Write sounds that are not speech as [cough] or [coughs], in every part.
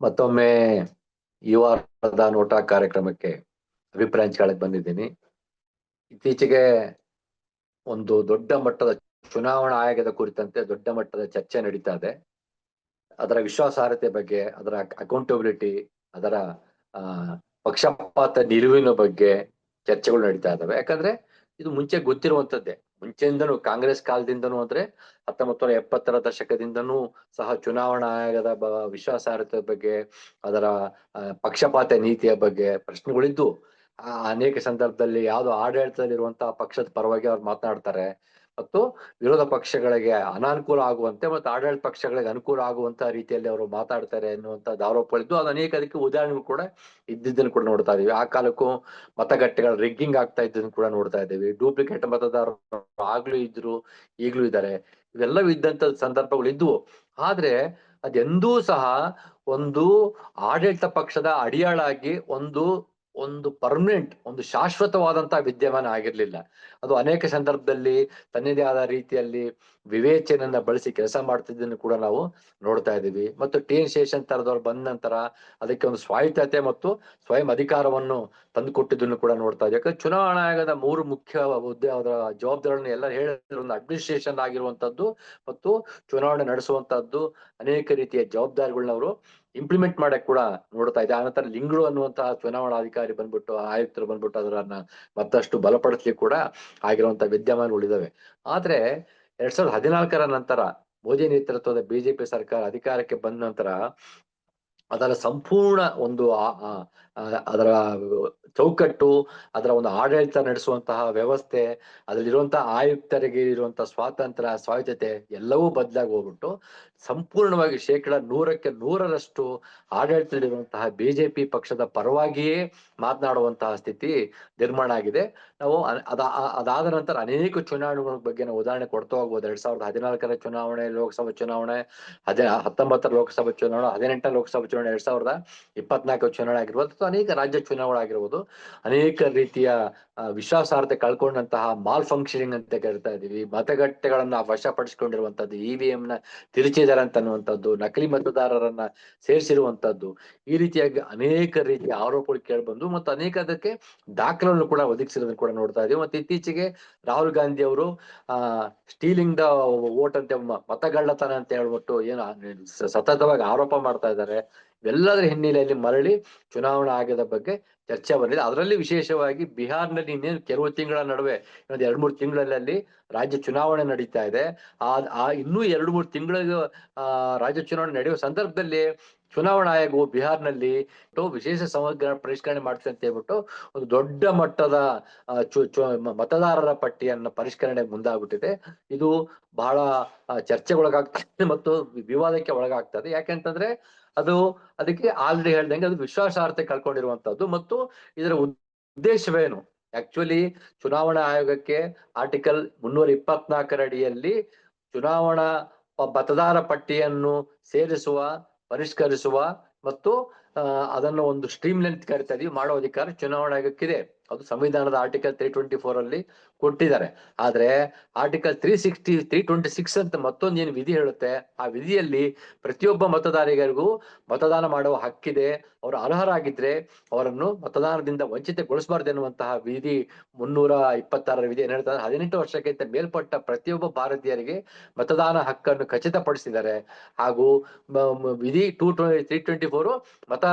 ಮತ್ತೊಮ್ಮೆ ವಾರದ ನೋಟ ಕಾರ್ಯಕ್ರಮಕ್ಕೆ ಅಭಿಪ್ರಾಯ ಹಂಚ್ಕೊಳ್ಳಕ್ ಬಂದಿದ್ದೀನಿ. ಇತ್ತೀಚೆಗೆ ಒಂದು ದೊಡ್ಡ ಮಟ್ಟದ ಚುನಾವಣಾ ಆಯೋಗದ ಕುರಿತಂತೆ ದೊಡ್ಡ ಮಟ್ಟದ ಚರ್ಚೆ ನಡೀತಾ ಇದೆ. ಅದರ ವಿಶ್ವಾಸಾರ್ಹತೆ ಬಗ್ಗೆ, ಅದರ ಅಕೌಂಟಬಿಲಿಟಿ ಅದರ ಪಕ್ಷಪಾತ ನಿಲುವಿನ ಬಗ್ಗೆ ಚರ್ಚೆಗಳು ನಡೀತಾ ಇದಾವೆ. ಯಾಕಂದ್ರೆ ಇದು ಮುಂಚೆ ಗೊತ್ತಿರುವಂತದ್ದೇ ಮುಂಚೆಯಿಂದನೂ ಕಾಂಗ್ರೆಸ್ ಕಾಲದಿಂದನೂ ಅಂದ್ರೆ ಹತ್ತೊಂಬತ್ತು ನೂರ ಎಪ್ಪತ್ತರ ದಶಕದಿಂದನೂ ಸಹ ಚುನಾವಣಾ ಆಯೋಗದ ಬ ವಿಶ್ವಾಸಾರ್ಹತೆ ಬಗ್ಗೆ, ಅದರ ಪಕ್ಷಪಾತ ನೀತಿಯ ಬಗ್ಗೆ ಪ್ರಶ್ನೆಗಳಿದ್ದು ಅನೇಕ ಸಂದರ್ಭದಲ್ಲಿ ಯಾವ್ದು ಆಡಳಿತದಲ್ಲಿರುವಂತಹ ಪಕ್ಷದ ಪರವಾಗಿ ಅವ್ರು ಮಾತನಾಡ್ತಾರೆ. ಮತ್ತು ವಿರೋಧ ಪಕ್ಷಗಳಿಗೆ ಅನಾನುಕೂಲ ಆಗುವಂತೆ ಮತ್ತು ಆಡಳಿತ ಪಕ್ಷಗಳಿಗೆ ಅನುಕೂಲ ಆಗುವಂತ ರೀತಿಯಲ್ಲಿ ಅವರು ಮಾತಾಡ್ತಾರೆ ಎನ್ನುವಂತ ಆರೋಪಗಳಿದ್ದು, ಅದು ಅನೇಕ ಅದಕ್ಕೆ ಉದಾಹರಣೆಗಳು ಕೂಡ ಇದ್ದಿದ್ದನ್ನು ಕೂಡ ನೋಡ್ತಾ ಇದೀವಿ ಆ ಕಾಲಕ್ಕೂ ಮತಗಟ್ಟೆಗಳ ರಿಗ್ಗಿಂಗ್ ಆಗ್ತಾ ಇದ್ದನ್ನು ಕೂಡ ನೋಡ್ತಾ ಇದ್ದೀವಿ. ಡೂಪ್ಲಿಕೇಟ್ ಮತದಾರರು ಆಗ್ಲೂ ಇದ್ರು, ಈಗ್ಲೂ ಇದ್ದಾರೆ. ಇವೆಲ್ಲವೂ ಇದ್ದಂತ ಸಂದರ್ಭಗಳು ಇದ್ವು. ಆದ್ರೆ ಅದೆಂದೂ ಸಹ ಒಂದು ಆಡಳಿತ ಪಕ್ಷದ ಅಡಿಯಾಳಾಗಿ ಒಂದು ಒಂದು ಪರ್ಮನೆಂಟ್, ಒಂದು ಶಾಶ್ವತವಾದಂತಹ ವಿದ್ಯಮಾನ ಆಗಿರ್ಲಿಲ್ಲ. ಅದು ಅನೇಕ ಸಂದರ್ಭದಲ್ಲಿ ತನ್ನದೇ ಆದ ರೀತಿಯಲ್ಲಿ ವಿವೇಚನೆಯನ್ನ ಬಳಸಿ ಕೆಲಸ ಮಾಡ್ತಿದ್ದನ್ನು ಕೂಡ ನಾವು ನೋಡ್ತಾ ಇದ್ದೀವಿ. ಮತ್ತು ಟಿ ಎನ್ ಶೇಷನ್ ತರದವ್ರು ಬಂದ ನಂತರ ಅದಕ್ಕೆ ಒಂದು ಸ್ವಾಯತ್ತತೆ ಮತ್ತು ಸ್ವಯಂ ಅಧಿಕಾರವನ್ನು ತಂದುಕೊಟ್ಟಿದ್ದನ್ನು ಕೂಡ ನೋಡ್ತಾ ಇದ್ದೀವಿ. ಯಾಕಂದ್ರೆ ಚುನಾವಣಾ ಆಯೋಗದ ಮೂರು ಮುಖ್ಯ ಹುದ್ದೆ, ಅದರ ಜವಾಬ್ದಾರಿಯನ್ನು ಎಲ್ಲ ಹೇಳಿದ್ರು. ಒಂದು ಅಡ್ಮಿನಿಸ್ಟ್ರೇಷನ್ ಆಗಿರುವಂತದ್ದು ಮತ್ತು ಚುನಾವಣೆ ನಡೆಸುವಂತದ್ದು ಅನೇಕ ರೀತಿಯ ಜವಾಬ್ದಾರಿಗಳನ್ನ ಅವರು ಇಂಪ್ಲಿಮೆಂಟ್ ಮಾಡಕ್ ಕೂಡ ನೋಡ್ತಾ ಇದೆ ಆನಂತರ ಲಿಂಗಳು ಅನ್ನುವಂತಹ ಚುನಾವಣಾಧಿಕಾರಿ ಬಂದ್ಬಿಟ್ಟು, ಆಯುಕ್ತರು ಬಂದ್ಬಿಟ್ಟು ಅದರನ್ನ ಮತ್ತಷ್ಟು ಬಲಪಡಿಸ್ಲಿಕ್ಕೆ ಕೂಡ ಆಗಿರುವಂತಹ ವಿದ್ಯಮಾನಗಳಿದಾವೆ ಆದ್ರೆ ಎರಡ್ ಸಾವಿರದ ಹದಿನಾಲ್ಕರ ನಂತರ ಮೋದಿ ನೇತೃತ್ವದ ಬಿಜೆಪಿ ಸರ್ಕಾರ ಅಧಿಕಾರಕ್ಕೆ ಬಂದ ನಂತರ ಅದರ ಸಂಪೂರ್ಣ ಒಂದು ಅದರ ಚೌಕಟ್ಟು, ಅದರ ಒಂದು ಆಡಳಿತ ನಡೆಸುವಂತಹ ವ್ಯವಸ್ಥೆ, ಅದರಲ್ಲಿರುವಂತಹ ಆಯುಕ್ತರಿಗೆ ಇರುವಂತಹ ಸ್ವಾತಂತ್ರ್ಯ, ಸ್ವಾಯತ್ತತೆ ಎಲ್ಲವೂ ಬದಲಾಗಿ ಹೋಗ್ಬಿಟ್ಟು ಸಂಪೂರ್ಣವಾಗಿ ಶೇಕಡ ನೂರಕ್ಕೆ ನೂರರಷ್ಟು ಆಡಳಿತದಲ್ಲಿರುವಂತಹ ಬಿಜೆಪಿ ಪಕ್ಷದ ಪರವಾಗಿಯೇ ಮಾತನಾಡುವಂತಹ ಸ್ಥಿತಿ ನಿರ್ಮಾಣ ಆಗಿದೆ. ನಾವು ಅದ ಅದಾದ ನಂತರ ಅನೇಕ ಚುನಾವಣೆಗಳ ಬಗ್ಗೆ ನಾವು ಉದಾಹರಣೆ ಕೊಡ್ತಾ ಹೋಗ್ಬೋದು. ಎರಡ್ ಸಾವಿರದ ಹದಿನಾಲ್ಕರ ಚುನಾವಣೆ, ಲೋಕಸಭಾ ಚುನಾವಣೆ, ಹದಿ, ಹತ್ತೊಂಬತ್ತರ ಲೋಕಸಭಾ ಚುನಾವಣೆ, ಹದಿನೆಂಟರ ಲೋಕಸಭಾ ಚುನಾವಣೆ, ಎರಡ್ ಸಾವಿರದ ಇಪ್ಪತ್ನಾಲ್ಕು ಚುನಾವಣೆ ಆಗಿರ್ಬೋದು, ಅಥವಾ ಅನೇಕ ರಾಜ್ಯ ಚುನಾವಣೆ ಆಗಿರ್ಬೋದು. ಅನೇಕ ರೀತಿಯ ವಿಶ್ವಾಸಾರ್ಹತೆ ಕಳ್ಕೊಂಡಂತಹ ಮಾಲ್ ಫಂಕ್ಷನಿಂಗ್ ಅಂತ ಕರಿತಾ ಇದೀವಿ ಮತಗಟ್ಟೆಗಳನ್ನ ವಶಪಡಿಸಿಕೊಂಡಿರುವಂತದ್ದು ಇ ವಿ ಎಂ ನ ತಿರುಚಿದಾರೆ ಅಂತ ಅನ್ನುವಂಥದ್ದು, ನಕಲಿ ಮತದಾರರನ್ನ ಸೇರಿಸಿರುವಂತದ್ದು ಈ ರೀತಿಯಾಗಿ ಅನೇಕ ರೀತಿಯ ಆರೋಪಗಳು ಕೇಳಿಬಂದು ಮತ್ತು ಅನೇಕ ಅದಕ್ಕೆ ದಾಖಲೆಗಳನ್ನು ಕೂಡ ಒದಗಿಸಿರೋದನ್ನು ಕೂಡ ನೋಡ್ತಾ ಇದೀವಿ ಮತ್ತೆ ಇತ್ತೀಚೆಗೆ ರಾಹುಲ್ ಗಾಂಧಿ ಅವರು, ಆ ಸ್ಟೀಲಿಂಗ್ ದ ಓಟ್ ಅಂತ ಮತಗಳ್ಳತನ ಅಂತ ಹೇಳ್ಬಿಟ್ಟು ಏನು ಸತತವಾಗಿ ಆರೋಪ ಮಾಡ್ತಾ ಇದ್ದಾರೆ. ಎಲ್ಲದರ ಹಿನ್ನೆಲೆಯಲ್ಲಿ ಮರಳಿ ಚುನಾವಣಾ ಆಗದ ಬಗ್ಗೆ ಚರ್ಚೆ ಬಂದಿದೆ. ಅದರಲ್ಲಿ ವಿಶೇಷವಾಗಿ ಬಿಹಾರ್ನಲ್ಲಿ ಇನ್ನೇನು ಕೆಲವು ತಿಂಗಳ ನಡುವೆ, ಇನ್ನೊಂದು ಎರಡು ಮೂರು ತಿಂಗಳಲ್ಲಿ ರಾಜ್ಯ ಚುನಾವಣೆ ನಡೀತಾ ಇದೆ. ಆ ಇನ್ನೂ ಎರಡು ಮೂರು ತಿಂಗಳ ರಾಜ್ಯ ಚುನಾವಣೆ ನಡೆಯುವ ಸಂದರ್ಭದಲ್ಲಿ ಚುನಾವಣಾ ಆಯೋಗವು ಬಿಹಾರ್ನಲ್ಲಿ ವಿಶೇಷ ಸಮಗ್ರ ಪರಿಷ್ಕರಣೆ ಮಾಡ್ತದೆ ಅಂತ ಹೇಳ್ಬಿಟ್ಟು ಒಂದು ದೊಡ್ಡ ಮಟ್ಟದ ಮತದಾರರ ಪಟ್ಟಿಯನ್ನ ಪರಿಷ್ಕರಣೆಗೆ ಮುಂದಾಗ್ಬಿಟ್ಟಿದೆ. ಇದು ಬಹಳ ಚರ್ಚೆಗೊಳಗಾಗ್ತದೆ ಮತ್ತು ವಿವಾದಕ್ಕೆ ಒಳಗಾಗ್ತದೆ. ಯಾಕೆಂತಂದ್ರೆ ಅದು ಅದಕ್ಕೆ ಆಲ್ರೆಡಿ ಹೇಳ್ದಂಗೆ ಅದು ವಿಶ್ವಾಸಾರ್ಹತೆ ಕಳ್ಕೊಂಡಿರುವಂತದ್ದು ಮತ್ತು ಇದರ ಉದ್ದೇಶವೇನು? ಆಕ್ಚುಲಿ ಚುನಾವಣಾ ಆಯೋಗಕ್ಕೆ ಆರ್ಟಿಕಲ್ ಮುನ್ನೂರ ಇಪ್ಪತ್ನಾಲ್ಕರ ಅಡಿಯಲ್ಲಿ ಚುನಾವಣಾ ಮತದಾರ ಪಟ್ಟಿಯನ್ನು ಸೇರಿಸುವ, ಪರಿಷ್ಕರಿಸುವ ಮತ್ತು ಅದನ್ನು ಒಂದು ಸ್ಟ್ರೀಮ್ ಲೆಂತ್ ಕರಿತಾ ಇದೀವಿ. ಮಾಡೋ ಅಧಿಕಾರ ಚುನಾವಣಾ ಆಯೋಗಕ್ಕಿದೆ. ಅದು ಸಂವಿಧಾನದ ಆರ್ಟಿಕಲ್ ತ್ರೀ ಟ್ವೆಂಟಿ ಫೋರ್ ಅಲ್ಲಿ ಕೊಟ್ಟಿದ್ದಾರೆ. ಆದ್ರೆ article three sixty three twenty six ಅಂತ ಮತ್ತೊಂದು ಏನು ವಿಧಿ ಹೇಳುತ್ತೆ? ಆ ವಿಧಿಯಲ್ಲಿ ಪ್ರತಿಯೊಬ್ಬ ಮತದಾರಿಗರಿಗೂ ಮತದಾನ ಮಾಡುವ ಹಕ್ಕಿದೆ. ಅವರು ಅರ್ಹರಾಗಿದ್ರೆ ಅವರನ್ನು ಮತದಾನದಿಂದ ವಂಚಿತಗೊಳಿಸಬಾರ್ದು ಎನ್ನುವಂತಹ ವಿಧಿ ಮುನ್ನೂರ ಇಪ್ಪತ್ತಾರರ ವಿಧಿ ಏನ್ ಹೇಳ್ತಾರೆ? ಹದಿನೆಂಟು ವರ್ಷಕ್ಕಿಂತ ಮೇಲ್ಪಟ್ಟ ಪ್ರತಿಯೊಬ್ಬ ಭಾರತೀಯರಿಗೆ ಮತದಾನ ಹಕ್ಕನ್ನು ಖಚಿತಪಡಿಸಿದ್ದಾರೆ. ಹಾಗೂ ವಿಧಿ ಟೂ ತ್ರೀ ಟ್ವೆಂಟಿ ಫೋರ್ ಮತ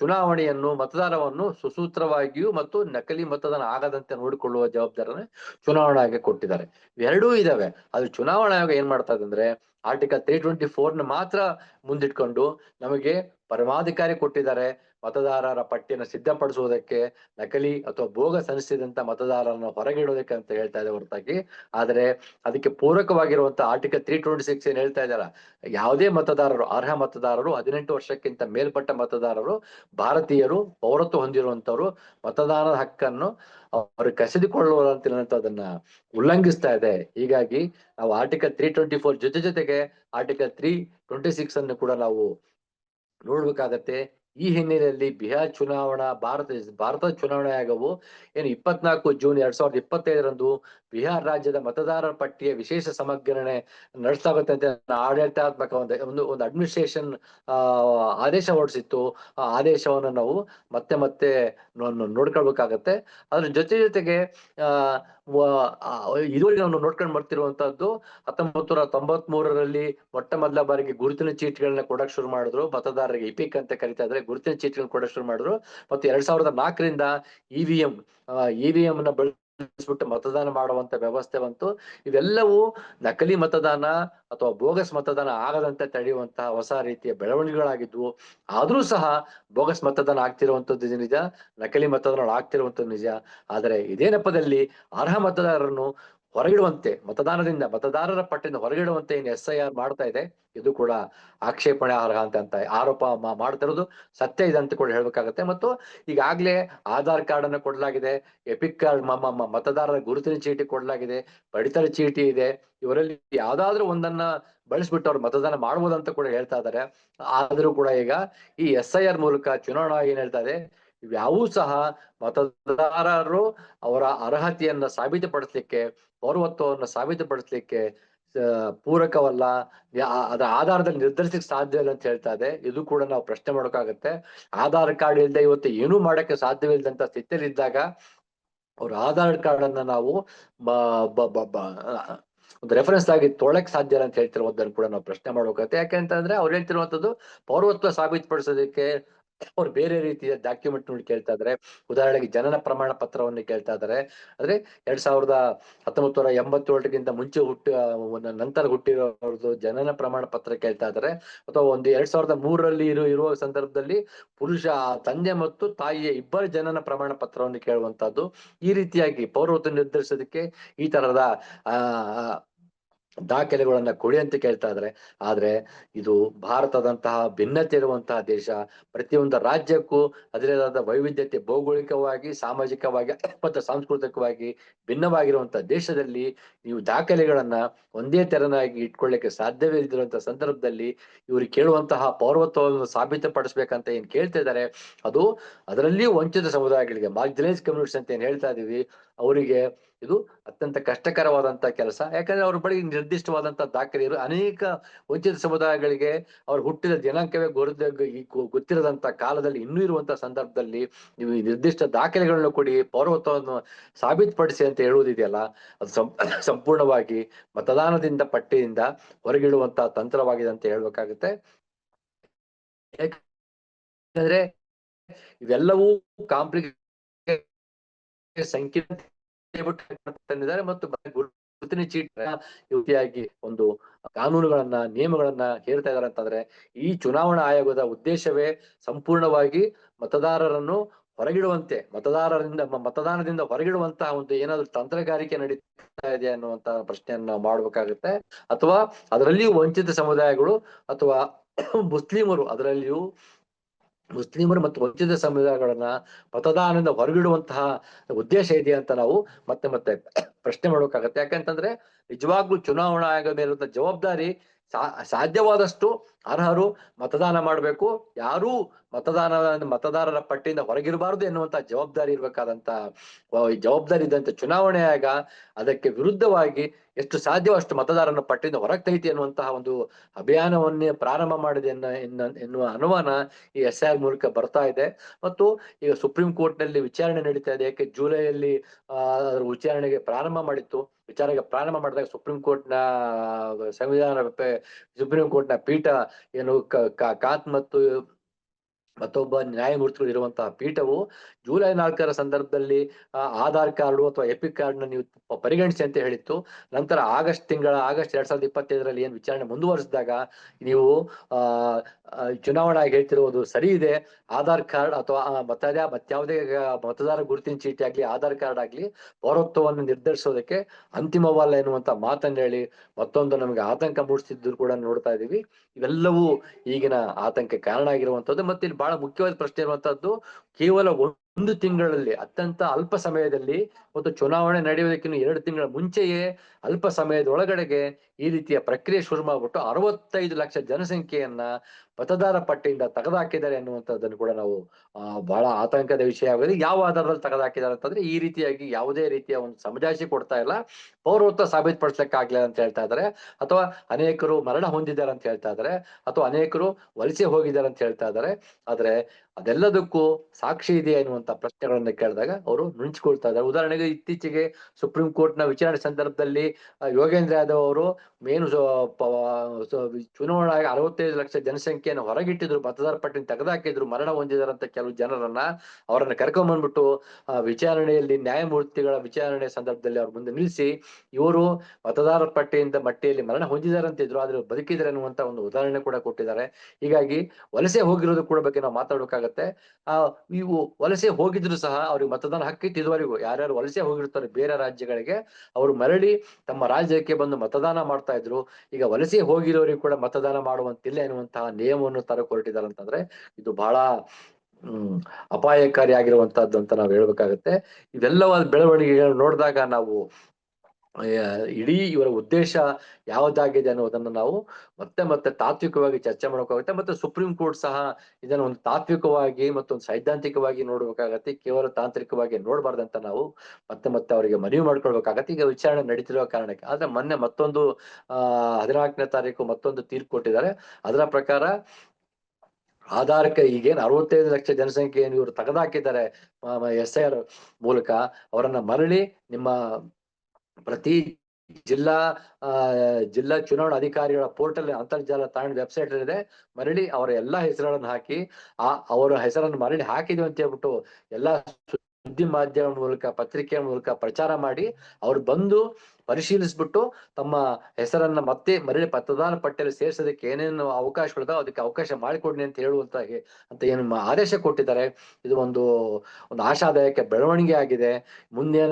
ಚುನಾವಣೆಯನ್ನು ಮತದಾನವನ್ನು ಸುಸೂತ್ರವಾಗಿಯೂ ಮತ್ತು ನಕಲಿ ಮತದಾನ ಆಗದಂತೆ ನೋಡಿಕೊಳ್ಳುವ ಚುನಾವಣಾ ಆಯೋಗ ಕೊಟ್ಟಿದ್ದಾರೆ. ಎರಡೂ ಇದಾವೆ. ಅದು ಚುನಾವಣಾ ಆಯೋಗ ಏನ್ ಮಾಡ್ತಾ ಅಂದ್ರೆ ಆರ್ಟಿಕಲ್ ತ್ರೀ ಟ್ವೆಂಟಿ ಫೋರ್ನ ಮಾತ್ರ ಮುಂದಿಟ್ಕೊಂಡು ನಮಗೆ ಪರಮಾಧಿಕಾರಿ ಕೊಟ್ಟಿದ್ದಾರೆ. ಮತದಾರರ ಪಟ್ಟಿಯನ್ನು ಸಿದ್ಧಪಡಿಸುವುದಕ್ಕೆ ನಕಲಿ ಅಥವಾ ಭೋಗ ಅನಿಸಿದಂತ ಮತದಾರರನ್ನು ಹೊರಗಿಡೋದಕ್ಕೆ ಅಂತ ಹೇಳ್ತಾ ಇದೆ ಹೊರತಾಗಿ. ಆದರೆ ಅದಕ್ಕೆ ಪೂರಕವಾಗಿರುವಂತ ಆರ್ಟಿಕಲ್ ತ್ರೀ ಟ್ವೆಂಟಿ ಸಿಕ್ಸ್ ಏನ್ ಹೇಳ್ತಾ ಇದ್ದಾರ? ಯಾವುದೇ ಮತದಾರರು, ಅರ್ಹ ಮತದಾರರು, ಹದಿನೆಂಟು ವರ್ಷಕ್ಕಿಂತ ಮೇಲ್ಪಟ್ಟ ಮತದಾರರು, ಭಾರತೀಯರು, ಪೌರತ್ವ ಹೊಂದಿರುವಂತವರು ಮತದಾನದ ಹಕ್ಕನ್ನು ಅವರು ಅದನ್ನ ಉಲ್ಲಂಘಿಸ್ತಾ ಇದೆ. ಹೀಗಾಗಿ ನಾವು ಆರ್ಟಿಕಲ್ ತ್ರೀ ಟ್ವೆಂಟಿ ಫೋರ್ ಜೊತೆ ಜೊತೆಗೆ ಆರ್ಟಿಕಲ್ ತ್ರೀ ಟ್ವೆಂಟಿ ಸಿಕ್ಸ್ ಅನ್ನು ಕೂಡ ನಾವು ನೋಡ್ಬೇಕಾಗತ್ತೆ. ಈ ಹಿನ್ನೆಲೆಯಲ್ಲಿ ಬಿಹಾರ್ ಚುನಾವಣಾ ಭಾರತ ಭಾರತ ಚುನಾವಣಾ ಆಯೋಗವು ಏನು ಇಪ್ಪತ್ನಾಲ್ಕು ಜೂನ್ ಎರಡ್ ಸಾವಿರದ ಇಪ್ಪತ್ತೈದರಂದು ಬಿಹಾರ್ ರಾಜ್ಯದ ಮತದಾರರ ಪಟ್ಟಿಯ ವಿಶೇಷ ಸಮಗ್ರಣೆ ನಡೆಸ್ತಾ ಅಂತ ಆಡಳಿತಾತ್ಮಕ ಒಂದು ಒಂದು ಅಡ್ಮಿನಿಸ್ಟ್ರೇಷನ್ ಆದೇಶ ಹೊರಡಿಸಿತ್ತು. ಆ ಆದೇಶವನ್ನು ನಾವು ಮತ್ತೆ ಮತ್ತೆ ನೋಡ್ಕೊಳ್ಬೇಕಾಗತ್ತೆ. ಅದ್ರ ಜೊತೆ ಜೊತೆಗೆ ಇದುವರೆಗೆ ನಾವು ನೋಡ್ಕೊಂಡು ಬರ್ತಿರುವಂತಹದ್ದು ಹತ್ತೊಂಬತ್ತು ನೂರ ತೊಂಬತ್ ಮೂರರಲ್ಲಿ ಮೊಟ್ಟ ಮೊದಲ ಬಾರಿಗೆ ಗುರುತಿನ ಚೀಟಿಗಳನ್ನ ಕೊಡಕ್ ಶುರು ಮಾಡಿದ್ರು. ಮತದಾರರಿಗೆ ಇಪಿಕ್ ಅಂತ ಕರಿತಾ ಇದ್ರೆ ಗುರುತಿನ ಚೀಟಿಗಳನ್ನ ಕೊಡಕ್ ಶುರು ಮಾಡಿದ್ರು. ಮತ್ತೆ ಎರಡ್ ಸಾವಿರದ ನಾಲ್ಕರಿಂದ ಇವಿಎಂ ಇವಿಎಂ ನ ಬಳಸ್ಬಿಟ್ಟು ಮತದಾನ ಮಾಡುವಂತ ವ್ಯವಸ್ಥೆ ಬಂತು. ಇವೆಲ್ಲವೂ ನಕಲಿ ಮತದಾನ ಅಥವಾ ಬೋಗಸ್ ಮತದಾನ ಆಗದಂತೆ ತಡೆಯುವಂತಹ ಹೊಸ ರೀತಿಯ ಬೆಳವಣಿಗೆಗಳಾಗಿದ್ವು. ಆದ್ರೂ ಸಹ ಬೋಗಸ್ ಮತದಾನ ಆಗ್ತಿರುವಂತದ್ದು ನಿಜ, ನಕಲಿ ಮತದಾನ ಆಗ್ತಿರುವಂತದ್ದು ನಿಜ. ಆದರೆ ಇದೇ ನೆಪದಲ್ಲಿ ಅರ್ಹ ಮತದಾರರನ್ನು ಹೊರಗಿಡುವಂತೆ, ಮತದಾನದಿಂದ ಮತದಾರರ ಪಟ್ಟಿಯಿಂದ ಹೊರಗಿಡುವಂತೆ ಏನು ಎಸ್ ಐ ಆರ್ ಮಾಡ್ತಾ ಇದೆ, ಇದು ಕೂಡ ಆಕ್ಷೇಪಣೆ ಅರ್ಹ ಅಂತ ಅಂತ ಆರೋಪ ಮಾಡ್ತಿರೋದು. ಸತ್ಯ ಇದೆ ಅಂತ ಕೂಡ ಹೇಳ್ಬೇಕಾಗತ್ತೆ. ಮತ್ತು ಈಗಾಗ್ಲೇ ಆಧಾರ್ ಕಾರ್ಡ್ ಅನ್ನು ಕೊಡಲಾಗಿದೆ, ಎಪಿಕ್ ಕಾರ್ಡ್ ಮತದಾರರ ಗುರುತಿನ ಚೀಟಿ ಕೊಡಲಾಗಿದೆ, ಪಡಿತರ ಚೀಟಿ ಇದೆ. ಇವರಲ್ಲಿ ಯಾವ್ದಾದ್ರು ಒಂದನ್ನ ಬಳಸ್ಬಿಟ್ಟು ಅವ್ರು ಮತದಾನ ಮಾಡ್ಬೋದಂತ ಕೂಡ ಹೇಳ್ತಾ ಇದ್ದಾರೆ. ಆದ್ರೂ ಕೂಡ ಈಗ ಈ ಎಸ್ ಐ ಆರ್ ಮೂಲಕ ಚುನಾವಣಾ ಏನ್ ಹೇಳ್ತಾ ಇದೆ ಇವ್ಯಾವೂ ಸಹ ಮತದಾರರು ಅವರ ಅರ್ಹತೆಯನ್ನ ಸಾಬೀತುಪಡಿಸ್ಲಿಕ್ಕೆ, ಪೌರತ್ವವನ್ನು ಸಾಬೀತುಪಡಿಸ್ಲಿಕ್ಕೆ ಪೂರಕವಲ್ಲ ಅದರ ಆಧಾರದಲ್ಲಿ ನಿರ್ಧರಿಸಲಿಕ್ಕೆ ಸಾಧ್ಯ ಇಲ್ಲ ಅಂತ ಹೇಳ್ತಾ ಇದೆ. ಇದು ಕೂಡ ನಾವು ಪ್ರಶ್ನೆ ಮಾಡೋಕ್ಕಾಗತ್ತೆ. ಆಧಾರ್ ಕಾರ್ಡ್ ಇಲ್ಲದೆ ಇವತ್ತು ಏನೂ ಮಾಡಕ್ಕೆ ಸಾಧ್ಯವಿಲ್ಲದಂತ ಸ್ಥಿತಿಯಲ್ಲಿ ಇದ್ದಾಗ ಅವ್ರ ಆಧಾರ್ ಕಾರ್ಡ್ ಅನ್ನ ನಾವು ಒಂದು ರೆಫರೆನ್ಸ್ ಆಗಿ ತೊಳಕ್ ಸಾಧ್ಯ ಅಂತ ಹೇಳ್ತಿರುವುದನ್ನು ಕೂಡ ನಾವು ಪ್ರಶ್ನೆ ಮಾಡ್ಬೇಕಾಗತ್ತೆ. ಯಾಕೆಂತಂದ್ರೆ ಅವ್ರು ಹೇಳ್ತಿರುವಂತದ್ದು ಪೌರತ್ವ ಸಾಬೀತುಪಡಿಸೋದಕ್ಕೆ ಅವ್ರು ಬೇರೆ ರೀತಿಯ ಡಾಕ್ಯುಮೆಂಟ್ ನೋಡಿ ಕೇಳ್ತಾ ಇದಾರೆ. ಉದಾಹರಣೆಗೆ ಜನನ ಪ್ರಮಾಣ ಪತ್ರವನ್ನು ಕೇಳ್ತಾ ಇದಾರೆ. ಅಂದ್ರೆ ಎರಡ್ ಸಾವಿರದ ಹತ್ತೊಂಬತ್ತು ನೂರ ಮುಂಚೆ ಹುಟ್ಟಿ ನಂತರ ಹುಟ್ಟಿರೋರ್ದು ಜನನ ಪ್ರಮಾಣ ಪತ್ರ ಕೇಳ್ತಾ ಇದಾರೆ. ಅಥವಾ ಒಂದು ಎರಡ್ ಸಾವಿರದ ಮೂರರಲ್ಲಿ ಇರೋ ಇರುವ ಸಂದರ್ಭದಲ್ಲಿ ಪುರುಷ ತಂದೆ ಮತ್ತು ತಾಯಿಯ ಇಬ್ಬರ ಜನನ ಪ್ರಮಾಣ ಪತ್ರವನ್ನು ಕೇಳುವಂತಹದ್ದು ಈ ರೀತಿಯಾಗಿ ಪೌರತ್ವ ನಿರ್ಧರಿಸೋದಕ್ಕೆ ಈ ತರದ ಆ ಆ, ದಾಖಲೆಗಳನ್ನ ಕೊಡಿ ಅಂತ ಕೇಳ್ತಾ ಇದ್ರೆ. ಆದ್ರೆ ಇದು ಭಾರತದಂತಹ ಭಿನ್ನತೆ ಇರುವಂತಹ ದೇಶ, ಪ್ರತಿಯೊಂದು ರಾಜ್ಯಕ್ಕೂ ಅದರದಾದ ವೈವಿಧ್ಯತೆ ಭೌಗೋಳಿಕವಾಗಿ, ಸಾಮಾಜಿಕವಾಗಿ ಮತ್ತು ಸಾಂಸ್ಕೃತಿಕವಾಗಿ ಭಿನ್ನವಾಗಿರುವಂತಹ ದೇಶದಲ್ಲಿ ನೀವು ದಾಖಲೆಗಳನ್ನ ಒಂದೇ ತೆರನಾಗಿ ಇಟ್ಕೊಳ್ಳಿಕ್ಕೆ ಸಾಧ್ಯವೇ ಇದ್ದಿರುವಂತಹ ಸಂದರ್ಭದಲ್ಲಿ ಇವರು ಕೇಳುವಂತಹ ಪೌರತ್ವವನ್ನು ಸಾಬೀತುಪಡಿಸ್ಬೇಕಂತ ಏನ್ ಕೇಳ್ತಾ ಇದ್ದಾರೆ ಅದು ಅದರಲ್ಲಿಯೂ ವಂಚಿತ ಸಮುದಾಯಗಳಿಗೆ ಮಾರ್ಜಿನೈಸ್ ಕಮ್ಯುನಿಟೀಸ್ ಅಂತ ಏನ್ ಹೇಳ್ತಾ ಇದೀವಿ, ಅವರಿಗೆ ಇದು ಅತ್ಯಂತ ಕಷ್ಟಕರವಾದಂತ ಕೆಲಸ. ಯಾಕಂದ್ರೆ ಅವ್ರ ಬಳಿ ನಿರ್ದಿಷ್ಟವಾದಂತ ದಾಖಲೆ ಇರು ಅನೇಕ ವಂಚಿತ ಸಮುದಾಯಗಳಿಗೆ ಅವ್ರು ಹುಟ್ಟಿದ ದಿನಾಂಕವೇ ಗೊರದ ಗೊತ್ತಿರದಂತ ಕಾಲದಲ್ಲಿ ಇನ್ನೂ ಇರುವಂತಹ ಸಂದರ್ಭದಲ್ಲಿ ನೀವು ನಿರ್ದಿಷ್ಟ ದಾಖಲೆಗಳನ್ನು ಕೊಡಿ, ಪೌರತ್ವವನ್ನು ಸಾಬೀತುಪಡಿಸಿ ಅಂತ ಹೇಳುವುದಿದೆಯಲ್ಲ, ಅದು [coughs] ಸಂಪೂರ್ಣವಾಗಿ ಮತದಾನದಿಂದ, ಪಟ್ಟಿಯಿಂದ ಹೊರಗಿಡುವಂತ ತಂತ್ರವಾಗಿದೆ ಅಂತ ಹೇಳ್ಬೇಕಾಗುತ್ತೆ. ಯಾಕಂದ್ರೆ ಇವೆಲ್ಲವೂ ಕಾಂಪ್ಲಿಕೇಟ್ ಸಂಕೀರ್ಣ ತಂದಿದ್ದಾರೆ ಮತ್ತು ಗುರುತಿನ ಚೀಟಿ ರೀತಿಯಾಗಿ ಒಂದು ಕಾನೂನುಗಳನ್ನ, ನಿಯಮಗಳನ್ನ ಹೇರ್ತಾ ಇದ್ದಾರೆ ಅಂತಂದ್ರೆ ಈ ಚುನಾವಣಾ ಆಯೋಗದ ಉದ್ದೇಶವೇ ಸಂಪೂರ್ಣವಾಗಿ ಮತದಾರರನ್ನು ಹೊರಗಿಡುವಂತೆ, ಮತದಾರರಿಂದ ಮತದಾನದಿಂದ ಹೊರಗಿಡುವಂತಹ ಒಂದು ಏನಾದ್ರು ತಂತ್ರಗಾರಿಕೆ ನಡೀತಾ ಇದೆ ಅನ್ನುವಂತ ಪ್ರಶ್ನೆಯನ್ನ ಮಾಡ್ಬೇಕಾಗುತ್ತೆ. ಅಥವಾ ಅದರಲ್ಲಿಯೂ ವಂಚಿತ ಸಮುದಾಯಗಳು ಅಥವಾ ಮುಸ್ಲಿಮರು ಅದರಲ್ಲಿಯೂ ಮುಸ್ಲಿಮರು ಮತ್ತು ವಂಚಿತ ಸಮುದಾಯಗಳನ್ನ ಮತದಾನದಿಂದ ಹೊರಗಿಡುವಂತಹ ಉದ್ದೇಶ ಇದೆ ಅಂತ ನಾವು ಮತ್ತೆ ಮತ್ತೆ ಪ್ರಶ್ನೆ ಮಾಡೋಕ್ಕಾಗತ್ತೆ ಯಾಕಂತಂದ್ರೆ ನಿಜವಾಗ್ಲೂ ಚುನಾವಣಾ ಆಯೋಗ ಮೇಲಿರುವಂತ ಜವಾಬ್ದಾರಿ ಸಾಧ್ಯವಾದಷ್ಟು ಅರ್ಹರು ಮತದಾನ ಮಾಡಬೇಕು. ಯಾರೂ ಮತದಾನ, ಮತದಾರರ ಪಟ್ಟಿಯಿಂದ ಹೊರಗಿರಬಾರದು ಎನ್ನುವಂತಹ ಜವಾಬ್ದಾರಿ ಇರಬೇಕಾದಂತ ಜವಾಬ್ದಾರಿ ಇದ್ದಂತ ಚುನಾವಣೆಯಾಗ ಅದಕ್ಕೆ ವಿರುದ್ಧವಾಗಿ ಎಷ್ಟು ಸಾಧ್ಯವೋ ಅಷ್ಟು ಮತದಾರನ ಪಟ್ಟಿಯಿಂದ ಹೊರಗೆ ತೆಗಿತಿ ಎನ್ನುವಂತಹ ಒಂದು ಅಭಿಯಾನವನ್ನೇ ಪ್ರಾರಂಭ ಮಾಡಿದೆ ಎನ್ನ, ಎನ್ನ- ಎನ್ನುವ ಅನುಮಾನ ಈ ಎಸ್ ಆರ್ ಮೂಲಕ ಬರ್ತಾ ಇದೆ. ಮತ್ತು ಈಗ ಸುಪ್ರೀಂ ಕೋರ್ಟ್ನಲ್ಲಿ ವಿಚಾರಣೆ ನಡೀತಾ ಇದೆ. ಯಾಕೆ ಜುಲೈಯಲ್ಲಿ ಅದರ ವಿಚಾರಣೆಗೆ ಪ್ರಾರಂಭ ಮಾಡಿತ್ತು. ವಿಚಾರಕ್ಕೆ ಪ್ರಾರಂಭ ಮಾಡಿದಾಗ ಸುಪ್ರೀಂ ಕೋರ್ಟ್ನ ಸಂವಿಧಾನ ಸುಪ್ರೀಂ ಕೋರ್ಟ್ನ ಪೀಠ ಏನು ಕ- ಕ- ಕಾತ್ ಮತ್ತು ಮತ್ತೊಬ್ಬ ನ್ಯಾಯಮೂರ್ತಿಗಳು ಇರುವಂತಹ ಪೀಠವು ಜುಲೈ ನಾಲ್ಕರ ಸಂದರ್ಭದಲ್ಲಿ ಆಧಾರ್ ಕಾರ್ಡು ಅಥವಾ ಎಪಿಕ್ ಕಾರ್ಡ್ ನೀವು ಪರಿಗಣಿಸಿ ಅಂತ ಹೇಳಿತ್ತು. ನಂತರ ಆಗಸ್ಟ್ ತಿಂಗಳ, ಆಗಸ್ಟ್ ಎರಡ್ ಸಾವಿರದ ಇಪ್ಪತ್ತೈದರಲ್ಲಿ ಏನ್ ವಿಚಾರಣೆ ಮುಂದುವರಿಸಿದಾಗ ನೀವು, ಆ ಚುನಾವಣಾ ಹೇಳ್ತಿರುವುದು ಸರಿ ಇದೆ. ಆಧಾರ್ ಕಾರ್ಡ್ ಅಥವಾ ಮತದ ಮತ್ಯಾವುದೇ ಮತದಾರ ಗುರುತಿನ ಚೀಟಿ ಆಗ್ಲಿ, ಆಧಾರ್ ಕಾರ್ಡ್ ಆಗ್ಲಿ ಪೌರತ್ವವನ್ನು ನಿರ್ಧರಿಸೋದಕ್ಕೆ ಅಂತಿಮವಲ್ಲ ಎನ್ನುವಂತ ಮಾತನ್ನು ಹೇಳಿ ಮತ್ತೊಂದು ನಮಗೆ ಆತಂಕ ಮೂಡಿಸಿದ್ದು ಕೂಡ ನೋಡ್ತಾ ಇದೀವಿ ಇವೆಲ್ಲವೂ ಈಗಿನ ಆತಂಕ ಕಾರಣ ಆಗಿರುವಂತದ್ದು ಮತ್ತೆ ಇಲ್ಲಿ ಬಹಳ ಮುಖ್ಯವಾದ ಪ್ರಶ್ನೆ ಇರುವಂತಹದ್ದು, ಕೇವಲ ಒಂದು ತಿಂಗಳಲ್ಲಿ, ಅತ್ಯಂತ ಅಲ್ಪ ಸಮಯದಲ್ಲಿ ಮತ್ತು ಚುನಾವಣೆ ನಡೆಯುವುದಕ್ಕಿಂತ ಎರಡು ತಿಂಗಳ ಮುಂಚೆಯೇ ಅಲ್ಪ ಸಮಯದ ಒಳಗಡೆಗೆ ಈ ರೀತಿಯ ಪ್ರಕ್ರಿಯೆ ಶುರು ಮಾಡ್ಬಿಟ್ಟು ಅರವತ್ತೈದು ಲಕ್ಷ ಜನಸಂಖ್ಯೆಯನ್ನ ಮತದಾರ ಪಟ್ಟಿಯಿಂದ ತೆಗೆದಾಕಿದ್ದಾರೆ ಅನ್ನುವಂಥದ್ದನ್ನು ಕೂಡ ನಾವು ಬಹಳ ಆತಂಕದ ವಿಷಯ ಆಗಿದೆ. ಯಾವ ಆಧಾರದಲ್ಲಿ ತೆಗೆದಾಕಿದ್ದಾರೆ ಅಂತಂದ್ರೆ, ಈ ರೀತಿಯಾಗಿ ಯಾವುದೇ ರೀತಿಯ ಒಂದು ಸಮಜಾಯಿಷಿ ಕೊಡ್ತಾ ಇಲ್ಲ. ಪೌರತ್ವ ಸಾಬೀತುಪಡಿಸ್ಲಿಕ್ಕೆ ಆಗ್ಲಿಲ್ಲ ಅಂತ ಹೇಳ್ತಾ ಇದ್ದಾರೆ. ಅಥವಾ ಅನೇಕರು ಮರಣ ಹೊಂದಿದ್ದಾರೆ ಅಂತ ಹೇಳ್ತಾ ಇದ್ದಾರೆ. ಅಥವಾ ಅನೇಕರು ವಲಸೆ ಹೋಗಿದ್ದಾರೆ ಅಂತ ಹೇಳ್ತಾ ಇದ್ದಾರೆ. ಆದ್ರೆ ಅದೆಲ್ಲದಕ್ಕೂ ಸಾಕ್ಷಿ ಇದೆ ಎನ್ನುವಂತ ಪ್ರಶ್ನೆಗಳನ್ನ ಕೇಳಿದಾಗ ಅವರು ನುಂಚಿಕೊಳ್ತಾ ಇದ್ದಾರೆ. ಉದಾಹರಣೆಗೆ ಇತ್ತೀಚೆಗೆ ಸುಪ್ರೀಂ ಕೋರ್ಟ್ನ ವಿಚಾರಣೆ ಸಂದರ್ಭದಲ್ಲಿ ಯೋಗೇಂದ್ರ ಯಾದವ್ ಅವರು ಮೇನು ಚುನಾವಣಾ ಅರವತ್ತೈದು ಲಕ್ಷ ಜನಸಂಖ್ಯೆಯನ್ನು ಹೊರಗಿಟ್ಟಿದ್ರು ಮತದಾರ ಪಟ್ಟಿನ ತೆಗೆದಾಕಿದ್ರು, ಮರಣ ಹೊಂದಿದಾರಂತ ಕೆಲವು ಜನರನ್ನ ಅವರನ್ನ ಆ, ವಿಚಾರಣೆಯಲ್ಲಿ ನ್ಯಾಯಮೂರ್ತಿಗಳ ವಿಚಾರಣೆ ಸಂದರ್ಭದಲ್ಲಿ ಅವ್ರ ಮುಂದೆ ನಿಲ್ಲಿಸಿ, ಇವರು ಮತದಾರ ಪಟ್ಟಿಯಿಂದ ಮಟ್ಟಿಯಲ್ಲಿ ಮರಣ ಹೊಂದಿದಾರಂತಿದ್ರು ಆದ್ರೆ ಬದುಕಿದ್ರೆ ಅನ್ನುವಂತ ಒಂದು ಉದಾಹರಣೆ ಕೂಡ ಕೊಟ್ಟಿದ್ದಾರೆ. ಹೀಗಾಗಿ ವಲಸೆ ಹೋಗಿರೋದು ಕೂಡ ಬಗ್ಗೆ ನಾವು ಮಾತಾಡ್ಬೇಕಾಗತ್ತೆ. ಆ, ಇವು ವಲಸೆ ಹೋಗಿದ್ರು ಸಹ ಅವ್ರಿಗೆ ಮತದಾನ ಹಕ್ಕಿತ್ತು ಇದುವರೆಗೂ ಯಾರ್ಯಾರು ವಲಸೆ ಹೋಗಿರ್ತಾರೆ ಬೇರೆ ರಾಜ್ಯಗಳಿಗೆ, ಅವರು ಮರಳಿ ತಮ್ಮ ರಾಜ್ಯಕ್ಕೆ ಬಂದು ಮತದಾನ ಮಾಡ್ತಾ ಇದ್ರು. ಈಗ ವಲಸೆ ಹೋಗಿರೋರಿಗೆ ಕೂಡ ಮತದಾನ ಮಾಡುವಂತಿಲ್ಲ ಎನ್ನುವಂತಹ ನಿಯಮವನ್ನು ತರ ಹೊರಟಿದ್ದಾರೆ ಅಂತಂದ್ರೆ ಇದು ಬಹಳ, ಹ್ಮ್ ಅಪಾಯಕಾರಿ ಆಗಿರುವಂತಹದ್ದು ಅಂತ ನಾವು ಹೇಳ್ಬೇಕಾಗತ್ತೆ. ಇವೆಲ್ಲವಾದ ಬೆಳವಣಿಗೆಗಳನ್ನು ನೋಡಿದಾಗ ನಾವು ಇಡೀ ಇವರ ಉದ್ದೇಶ ಯಾವ್ದಾಗಿದೆ ಅನ್ನೋದನ್ನ ನಾವು ಮತ್ತೆ ಮತ್ತೆ ತಾತ್ವಿಕವಾಗಿ ಚರ್ಚೆ ಮಾಡಬೇಕಾಗುತ್ತೆ ಮತ್ತೆ ಸುಪ್ರೀಂ ಕೋರ್ಟ್ ಸಹ ಇದನ್ನ ಒಂದು ತಾತ್ವಿಕವಾಗಿ ಮತ್ತೊಂದು ಸೈದ್ಧಾಂತಿಕವಾಗಿ ನೋಡ್ಬೇಕಾಗತ್ತೆ. ಕೇವಲ ತಾಂತ್ರಿಕವಾಗಿ ನೋಡಬಾರ್ದಂತ ನಾವು ಮತ್ತೆ ಮತ್ತೆ ಅವರಿಗೆ ಮನವಿ ಮಾಡ್ಕೊಳ್ಬೇಕಾಗತ್ತೆ. ಈಗ ವಿಚಾರಣೆ ನಡೀತಿರುವ ಕಾರಣಕ್ಕೆ. ಆದ್ರೆ ಮೊನ್ನೆ ಮತ್ತೊಂದು, ಆ, ಹದಿನಾಲ್ಕನೇ ತಾರೀಕು ಮತ್ತೊಂದು ತೀರ್ಪು ಕೊಟ್ಟಿದ್ದಾರೆ. ಅದರ ಪ್ರಕಾರ ಆಧಾರಕ್ಕೆ ಈಗೇನು ಅರವತ್ತೈದು ಲಕ್ಷ ಜನಸಂಖ್ಯೆಯನ್ನು ಇವರು ತೆಗೆದಾಕಿದ್ದಾರೆ ಎಸ್ ಐ ಆರ್ ಮೂಲಕ. ಅವರನ್ನ ಮರಳಿ ನಿಮ್ಮ ಪ್ರತಿ ಜಿಲ್ಲಾ ಜಿಲ್ಲಾ ಚುನಾವಣಾ ಅಧಿಕಾರಿಗಳ ಪೋರ್ಟಲ್ ಅಂತರ್ಜಾಲ ತಾಣ ವೆಬ್ಸೈಟ್ ಇದೆ. ಮರಳಿ ಅವರ ಎಲ್ಲಾ ಹೆಸರುಗಳನ್ನು ಹಾಕಿ, ಆ, ಅವರ ಹೆಸರನ್ನು ಮರಳಿ ಹಾಕಿದ್ವಿ ಅಂತ ಹೇಳ್ಬಿಟ್ಟು ಎಲ್ಲಾ ಸುದ್ದಿ ಮಾಧ್ಯಮ ಮೂಲಕ ಪತ್ರಿಕೆಯ ಮೂಲಕ ಪ್ರಚಾರ ಮಾಡಿ ಅವ್ರು ಬಂದು ಪರಿಶೀಲಿಸ್ಬಿಟ್ಟು ತಮ್ಮ ಹೆಸರನ್ನ ಮತ್ತೆ ಮರಳಿ ಮತದಾನ ಪಟ್ಟಿಯಲ್ಲಿ ಸೇರ್ಸೋದಕ್ಕೆ ಏನೇನು ಅವಕಾಶಗಳಿದಾವೆ, ಅದಕ್ಕೆ ಅವಕಾಶ ಮಾಡಿಕೊಡ್ಲಿ ಅಂತ ಹೇಳುವಂತ ಅಂತ ಏನು ಆದೇಶ ಕೊಟ್ಟಿದ್ದಾರೆ. ಇದು ಒಂದು ಒಂದು ಆಶಾದಾಯಕ ಬೆಳವಣಿಗೆ ಆಗಿದೆ. ಮುಂದೆ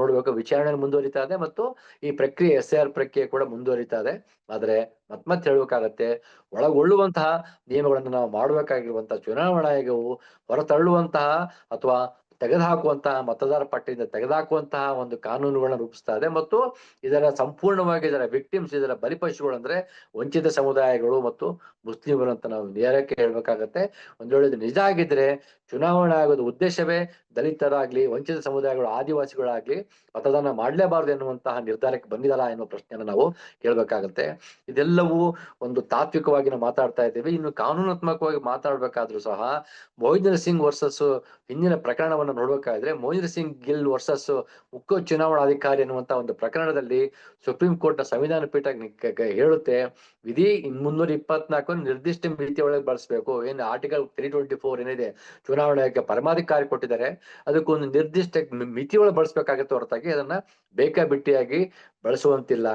ನೋಡ್ಬೇಕು. ವಿಚಾರಣೆ ಮುಂದುವರಿತಾ ಇದೆ ಮತ್ತು ಈ ಪ್ರಕ್ರಿಯೆ ಎಸ್ ಆರ್ ಪ್ರಕ್ರಿಯೆ ಕೂಡ ಮುಂದುವರಿತಾ ಇದೆ. ಆದ್ರೆ ಮತ್ ಮತ್ತೆ ಹೇಳ್ಬೇಕಾಗತ್ತೆ, ಒಳಗೊಳ್ಳುವಂತಹ ನಿಯಮಗಳನ್ನು ನಾವು ಮಾಡಬೇಕಾಗಿರುವಂತಹ ಚುನಾವಣಾ ಆಯೋಗವು ಹೊರತಳ್ಳುವಂತಹ ಅಥವಾ ತೆಗೆದುಹಾಕುವಂತಹ ಮತದಾರ ಪಟ್ಟಿಯಿಂದ ತೆಗೆದುಹಾಕುವಂತಹ ಒಂದು ಕಾನೂನುಗಳನ್ನ ರೂಪಿಸ್ತಾ ಇದೆ. ಮತ್ತು ಇದರ ಸಂಪೂರ್ಣವಾಗಿ ಇದರ ವಿಕ್ಟಿಮ್ಸ್ ಇದರ ಬಲಿಪಶುಗಳು ಅಂದ್ರೆ ವಂಚಿತ ಸಮುದಾಯಗಳು ಮತ್ತು ಮುಸ್ಲಿಮರು ಅಂತ ನಾವು ನೇರಕ್ಕೆ ಹೇಳ್ಬೇಕಾಗತ್ತೆ. ಒಂದ್ ವೇಳೆ ನಿಜ ಆಗಿದ್ರೆ ಚುನಾವಣೆ ಆಗೋದು ಉದ್ದೇಶವೇ ದಲಿತರಾಗ್ಲಿ, ವಂಚಿತ ಸಮುದಾಯಗಳು, ಆದಿವಾಸಿಗಳಾಗ್ಲಿ ಮತದಾನ ಮಾಡಲೇಬಾರದು ಎನ್ನುವಂತಹ ನಿರ್ಧಾರಕ್ಕೆ ಬಂದಿದಲ್ಲ ಎನ್ನುವ ಪ್ರಶ್ನೆಯನ್ನು ನಾವು ಕೇಳ್ಬೇಕಾಗತ್ತೆ. ಇದೆಲ್ಲವೂ ಒಂದು ತಾತ್ವಿಕವಾಗಿ ನಾವು ಮಾತಾಡ್ತಾ ಇದ್ದೇವೆ. ಇನ್ನು ಕಾನೂನಾತ್ಮಕವಾಗಿ ಮಾತಾಡ್ಬೇಕಾದ್ರೂ ಸಹ ಮೊಹಿಂದರ್ ಸಿಂಗ್ ವರ್ಸಸ್ ಹಿಂದಿನ ಪ್ರಕರಣವನ್ನು ನೋಡ್ಬೇಕಾದ್ರೆ ಮೋಹಿಂದ್ರ ಸಿಂಗ್ ಗಿಲ್ ವರ್ಸಸ್ ಮುಖ್ಯ ಚುನಾವಣಾಧಿಕಾರಿ ಅನ್ನುವಂತ ಒಂದು ಪ್ರಕರಣದಲ್ಲಿ ಸುಪ್ರೀಂ ಕೋರ್ಟ್ನ ಸಂವಿಧಾನ ಪೀಠ ಹೇಳುತ್ತೆ, ವಿಧಿ ಮುನ್ನೂರ ಇಪ್ಪತ್ನಾಲ್ಕು ನಿರ್ದಿಷ್ಟ ಮಿತಿ ಒಳಗೆ ಬಳಸಬೇಕು. ಏನು ಆರ್ಟಿಕಲ್ ತ್ರೀ ಟ್ವೆಂಟಿ ಫೋರ್ ಏನಿದೆ ಚುನಾವಣೆಗೆ ಪರಮಾಧಿಕಾರಿ ಕೊಟ್ಟಿದ್ದಾರೆ. ಅದಕ್ಕೊಂದು ನಿರ್ದಿಷ್ಟ ಮಿತಿ ಒಳಗೆ ಬಳಸಬೇಕಾಗತ್ತೆ ಹೊರತಾಗಿ ಅದನ್ನ ಬೇಕಾಬಿಟ್ಟಿಯಾಗಿ ಬಳಸುವಂತಿಲ್ಲ.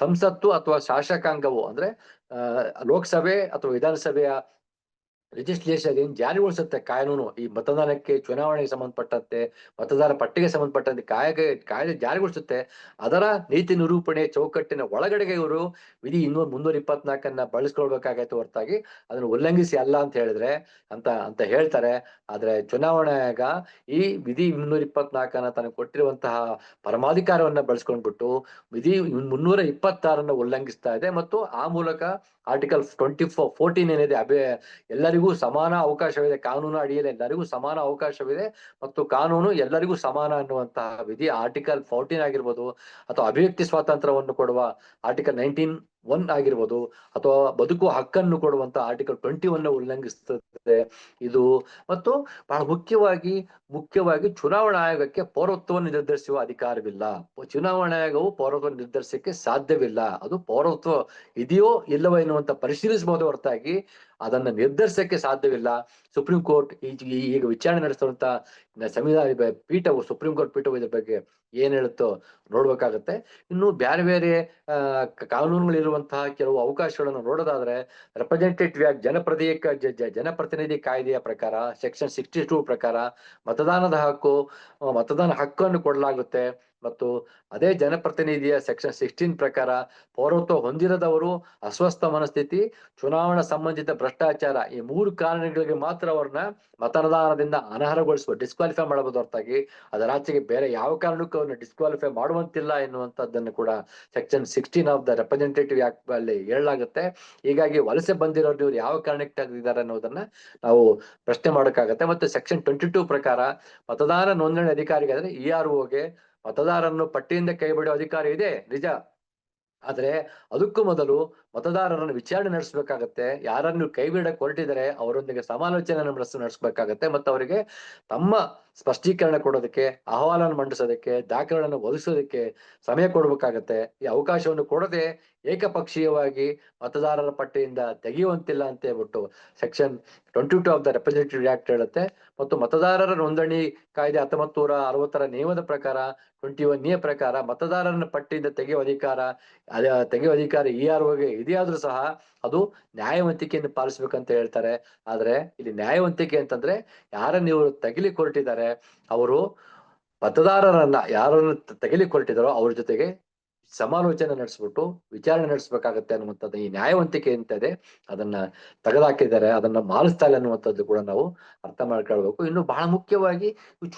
ಸಂಸತ್ತು ಅಥವಾ ಶಾಸಕಾಂಗವು ಅಂದ್ರೆ ಲೋಕಸಭೆ ಅಥವಾ ವಿಧಾನಸಭೆಯ ಲೆಜಿಸ್ಲೇಷನ್ ಏನ್ ಜಾರಿಗೊಳಿಸುತ್ತೆ ಕಾನೂನು. ಈ ಮತದಾನಕ್ಕೆ ಚುನಾವಣೆಗೆ ಸಂಬಂಧಪಟ್ಟಂತೆ, ಮತದಾರ ಪಟ್ಟಿಗೆ ಸಂಬಂಧಪಟ್ಟಂತೆ ಕಾಯ್ದೆ ಕಾಯ್ದೆ ಜಾರಿಗೊಳಿಸುತ್ತೆ ಅದರ ನೀತಿ ನಿರೂಪಣೆ ಚೌಕಟ್ಟಿನ ಒಳಗಡೆಗೆ ಇವರು ವಿಧಿ ಇನ್ನೂರ್ ಮುನ್ನೂರ ಇಪ್ಪತ್ನಾಲ್ಕನ್ನ ಬಳಸ್ಕೊಳ್ಬೇಕಾಗೈತೆ ಹೊರತಾಗಿ. ಅದನ್ನು ಉಲ್ಲಂಘಿಸಿ ಅಲ್ಲ ಅಂತ ಹೇಳಿದ್ರೆ, ಅಂತ ಅಂತ ಹೇಳ್ತಾರೆ. ಆದ್ರೆ ಚುನಾವಣೆಗ ಈ ವಿಧಿ ಮುನ್ನೂರ ಇಪ್ಪತ್ನಾಲ್ಕನ್ನ ತನಗೆ ಕೊಟ್ಟಿರುವಂತಹ ಪರಮಾಧಿಕಾರವನ್ನ ಬಳಸ್ಕೊಂಡ್ಬಿಟ್ಟು ವಿಧಿ ಮುನ್ನೂರ ಇಪ್ಪತ್ತಾರನ್ನ ಉಲ್ಲಂಘಿಸ್ತಾ ಇದೆ. ಮತ್ತು ಆ ಮೂಲಕ ಆರ್ಟಿಕಲ್ ಟ್ವೆಂಟಿ ಫೋರ್ ಫೋರ್ಟೀನ್ ಏನಿದೆ, ಅಭಿ ಎಲ್ಲರಿಗೂ ಸಮಾನ ಅವಕಾಶವಿದೆ. ಕಾನೂನು ಅಡಿಯಲ್ಲಿ ಎಲ್ಲರಿಗೂ ಸಮಾನ ಅವಕಾಶವಿದೆ ಮತ್ತು ಕಾನೂನು ಎಲ್ಲರಿಗೂ ಸಮಾನ ಅನ್ನುವಂತಹ ವಿಧಿ ಆರ್ಟಿಕಲ್ ಫೋರ್ಟೀನ್ ಆಗಿರ್ಬೋದು ಅಥವಾ ಅಭಿವ್ಯಕ್ತಿ ಸ್ವಾತಂತ್ರ್ಯವನ್ನು ಕೊಡುವ ಆರ್ಟಿಕಲ್ ನೈನ್ಟೀನ್ ಒನ್ ಆಗಿರ್ಬೋದು ಅಥವಾ ಬದುಕುವ ಹಕ್ಕನ್ನು ಕೊಡುವಂತ ಆರ್ಟಿಕಲ್ ಟ್ವೆಂಟಿ ಒನ್ ಉಲ್ಲಂಘಿಸುತ್ತದೆ. ಇದು ಮತ್ತು ಬಹಳ ಮುಖ್ಯವಾಗಿ ಮುಖ್ಯವಾಗಿ ಚುನಾವಣಾ ಆಯೋಗಕ್ಕೆ ಪೌರತ್ವವನ್ನು ನಿರ್ಧರಿಸುವ ಅಧಿಕಾರವಿಲ್ಲ. ಚುನಾವಣಾ ಆಯೋಗವು ಪೌರತ್ವ ನಿರ್ಧರಿಸಕ್ಕೆ ಸಾಧ್ಯವಿಲ್ಲ. ಅದು ಪೌರತ್ವ ಇದೆಯೋ ಇಲ್ಲವೋ ಎನ್ನುವಂತ ಪರಿಶೀಲಿಸಬಹುದು ಹೊರತಾಗಿ ಅದನ್ನ ನಿರ್ಧರಿಸಕ್ಕೆ ಸಾಧ್ಯವಿಲ್ಲ. ಸುಪ್ರೀಂ ಕೋರ್ಟ್ ಈಗ ವಿಚಾರಣೆ ನಡೆಸುವಂತ ಸಂವಿಧಾನ ಪೀಠವು ಸುಪ್ರೀಂ ಕೋರ್ಟ್ ಪೀಠವು ಇದ್ರ ಬಗ್ಗೆ ಏನ್ ಹೇಳುತ್ತೋ ನೋಡ್ಬೇಕಾಗತ್ತೆ. ಇನ್ನು ಬೇರೆ ಬೇರೆ ಕಾನೂನುಗಳಿರುವಂತಹ ಕೆಲವು ಅವಕಾಶಗಳನ್ನು ನೋಡೋದಾದ್ರೆ ರೆಪ್ರೆಸೆಂಟೇಟಿವ್ ಆಗಿ ಜನಪ್ರತಿಯ ಜ- ಜ- ಜನಪ್ರತಿನಿಧಿ ಕಾಯ್ದೆಯ ಪ್ರಕಾರ ಸೆಕ್ಷನ್ ಸಿಕ್ಸ್ಟಿ ಟೂ ಪ್ರಕಾರ ಮತದಾನದ ಹಕ್ಕು ಮತದಾನ ಹಕ್ಕನ್ನು ಕೊಡಲಾಗುತ್ತೆ. ಮತ್ತು ಅದೇ ಜನಪ್ರತಿನಿಧಿಯ ಸೆಕ್ಷನ್ ಸಿಕ್ಸ್ಟೀನ್ ಪ್ರಕಾರ ಪೌರತ್ವ ಹೊಂದಿರದವರು ಅಸ್ವಸ್ಥ ಮನಸ್ಥಿತಿ, ಚುನಾವಣಾ ಸಂಬಂಧಿತ ಭ್ರಷ್ಟಾಚಾರ ಈ ಮೂರು ಕಾರಣಗಳಿಗೆ ಮಾತ್ರ ಅವ್ರನ್ನ ಮತದಾನದಿಂದ ಅನರ್ಹಗೊಳಿಸುವ ಡಿಸ್ಕ್ವಾಲಿಫೈ ಮಾಡಬಹುದು ಹೊರತಾಗಿ. ಅದರ ಆಚೆಗೆ ಬೇರೆ ಯಾವ ಕಾರಣಕ್ಕೂ ಅವ್ರನ್ನ ಡಿಸ್ಕ್ವಾಲಿಫೈ ಮಾಡುವಂತಿಲ್ಲ ಎನ್ನುವಂತದ್ದನ್ನು ಕೂಡ section sixteen of the representative act ಅಲ್ಲಿ ಹೇಳಲಾಗುತ್ತೆ. ಹೀಗಾಗಿ ವಲಸೆ ಬಂದಿರೋರು ಇವ್ರು ಯಾವ ಕಾರಣಕ್ಕೆ ತೆಗೆದಿದ್ದಾರೆ ಅನ್ನೋದನ್ನ ನಾವು ಪ್ರಶ್ನೆ ಮಾಡೋಕ್ಕಾಗತ್ತೆ. ಮತ್ತೆ ಸೆಕ್ಷನ್ ಟ್ವೆಂಟಿ ಟೂ ಪ್ರಕಾರ ಮತದಾನ ನೋಂದಣಿ ಅಧಿಕಾರಿಗೆ, ಅಂದ್ರೆ ಇ ಆರ್ ಒಗೆ ಮತದಾರರನ್ನು ಪಟ್ಟಿಯಿಂದ ಕೈಬಿಡುವ ಅಧಿಕಾರ ಇದೆ ನಿಜ. ಆದ್ರೆ ಅದಕ್ಕೂ ಮೊದಲು ಮತದಾರರನ್ನು ವಿಚಾರಣೆ ನಡೆಸಬೇಕಾಗತ್ತೆ, ಯಾರನ್ನು ಕೈ ಹೊರಟಿದರೆ ಅವರೊಂದಿಗೆ ಸಮಾಲೋಚನೆ ನಡೆಸ, ನಡೆಸಬೇಕಾಗತ್ತೆ ಮತ್ತು ಅವರಿಗೆ ತಮ್ಮ ಸ್ಪಷ್ಟೀಕರಣ ಕೊಡೋದಕ್ಕೆ, ಅಹವಾಲನ್ನು ಮಂಡಿಸೋದಕ್ಕೆ, ದಾಖಲೆಗಳನ್ನು ಒದಗಿಸೋದಕ್ಕೆ ಸಮಯ ಕೊಡಬೇಕಾಗತ್ತೆ. ಈ ಅವಕಾಶವನ್ನು ಕೊಡದೆ ಏಕಪಕ್ಷೀಯವಾಗಿ ಮತದಾರರ ಪಟ್ಟಿಯಿಂದ ತೆಗೆಯುವಂತಿಲ್ಲ ಅಂತ ಹೇಳ್ಬಿಟ್ಟು section twenty two of the representative act ಹೇಳುತ್ತೆ. ಮತ್ತು ಮತದಾರರ ನೋಂದಣಿ ಕಾಯ್ದೆ ಹತ್ತೊಂಬತ್ತು ನೂರ ಅರವತ್ತರ ನಿಯಮದ ಪ್ರಕಾರ, ಟ್ವೆಂಟಿ ಒನ್ ಎ ಪ್ರಕಾರ ಮತದಾರರ ಪಟ್ಟಿಯಿಂದ ತೆಗೆಯುವ ಅಧಿಕಾರ ತೆಗೆಯುವ ಅಧಿಕಾರ ಇ ಆರ್ ಇದೆಯಾದ್ರೂ ಸಹ ಅದು ನ್ಯಾಯವಂತಿಕೆಯನ್ನು ಪಾಲಿಸ್ಬೇಕಂತ ಹೇಳ್ತಾರೆ. ಆದ್ರೆ ಇಲ್ಲಿ ನ್ಯಾಯವಂತಿಕೆ ಅಂತಂದ್ರೆ ಯಾರನ್ನ ಇವರು ತೆಗಿಲಿಕ್ಕೆ ಹೊರಟಿದ್ದಾರೆ, ಅವರು ಮತದಾರರನ್ನ ಯಾರನ್ನು ತೆಗಿಲಿಕ್ಕೆ ಹೊರಟಿದಾರೋ ಅವ್ರ ಜೊತೆಗೆ ಸಮಾಲೋಚನೆ ನಡೆಸ್ಬಿಟ್ಟು ವಿಚಾರಣೆ ನಡೆಸಬೇಕಾಗತ್ತೆ ಅನ್ನುವಂಥದ್ದು ಈ ನ್ಯಾಯವಂತಿಕೆ ಅಂತ ಇದೆ. ಅದನ್ನ ತೆಗೆದಾಕಿದ್ದಾರೆ, ಅದನ್ನ ಮಾಲಿಸ್ತಾ ಇಲ್ಲ ಅನ್ನುವಂಥದ್ದು ಕೂಡ ನಾವು ಅರ್ಥ ಮಾಡ್ಕೊಳ್ಬೇಕು. ಇನ್ನು ಬಹಳ ಮುಖ್ಯವಾಗಿ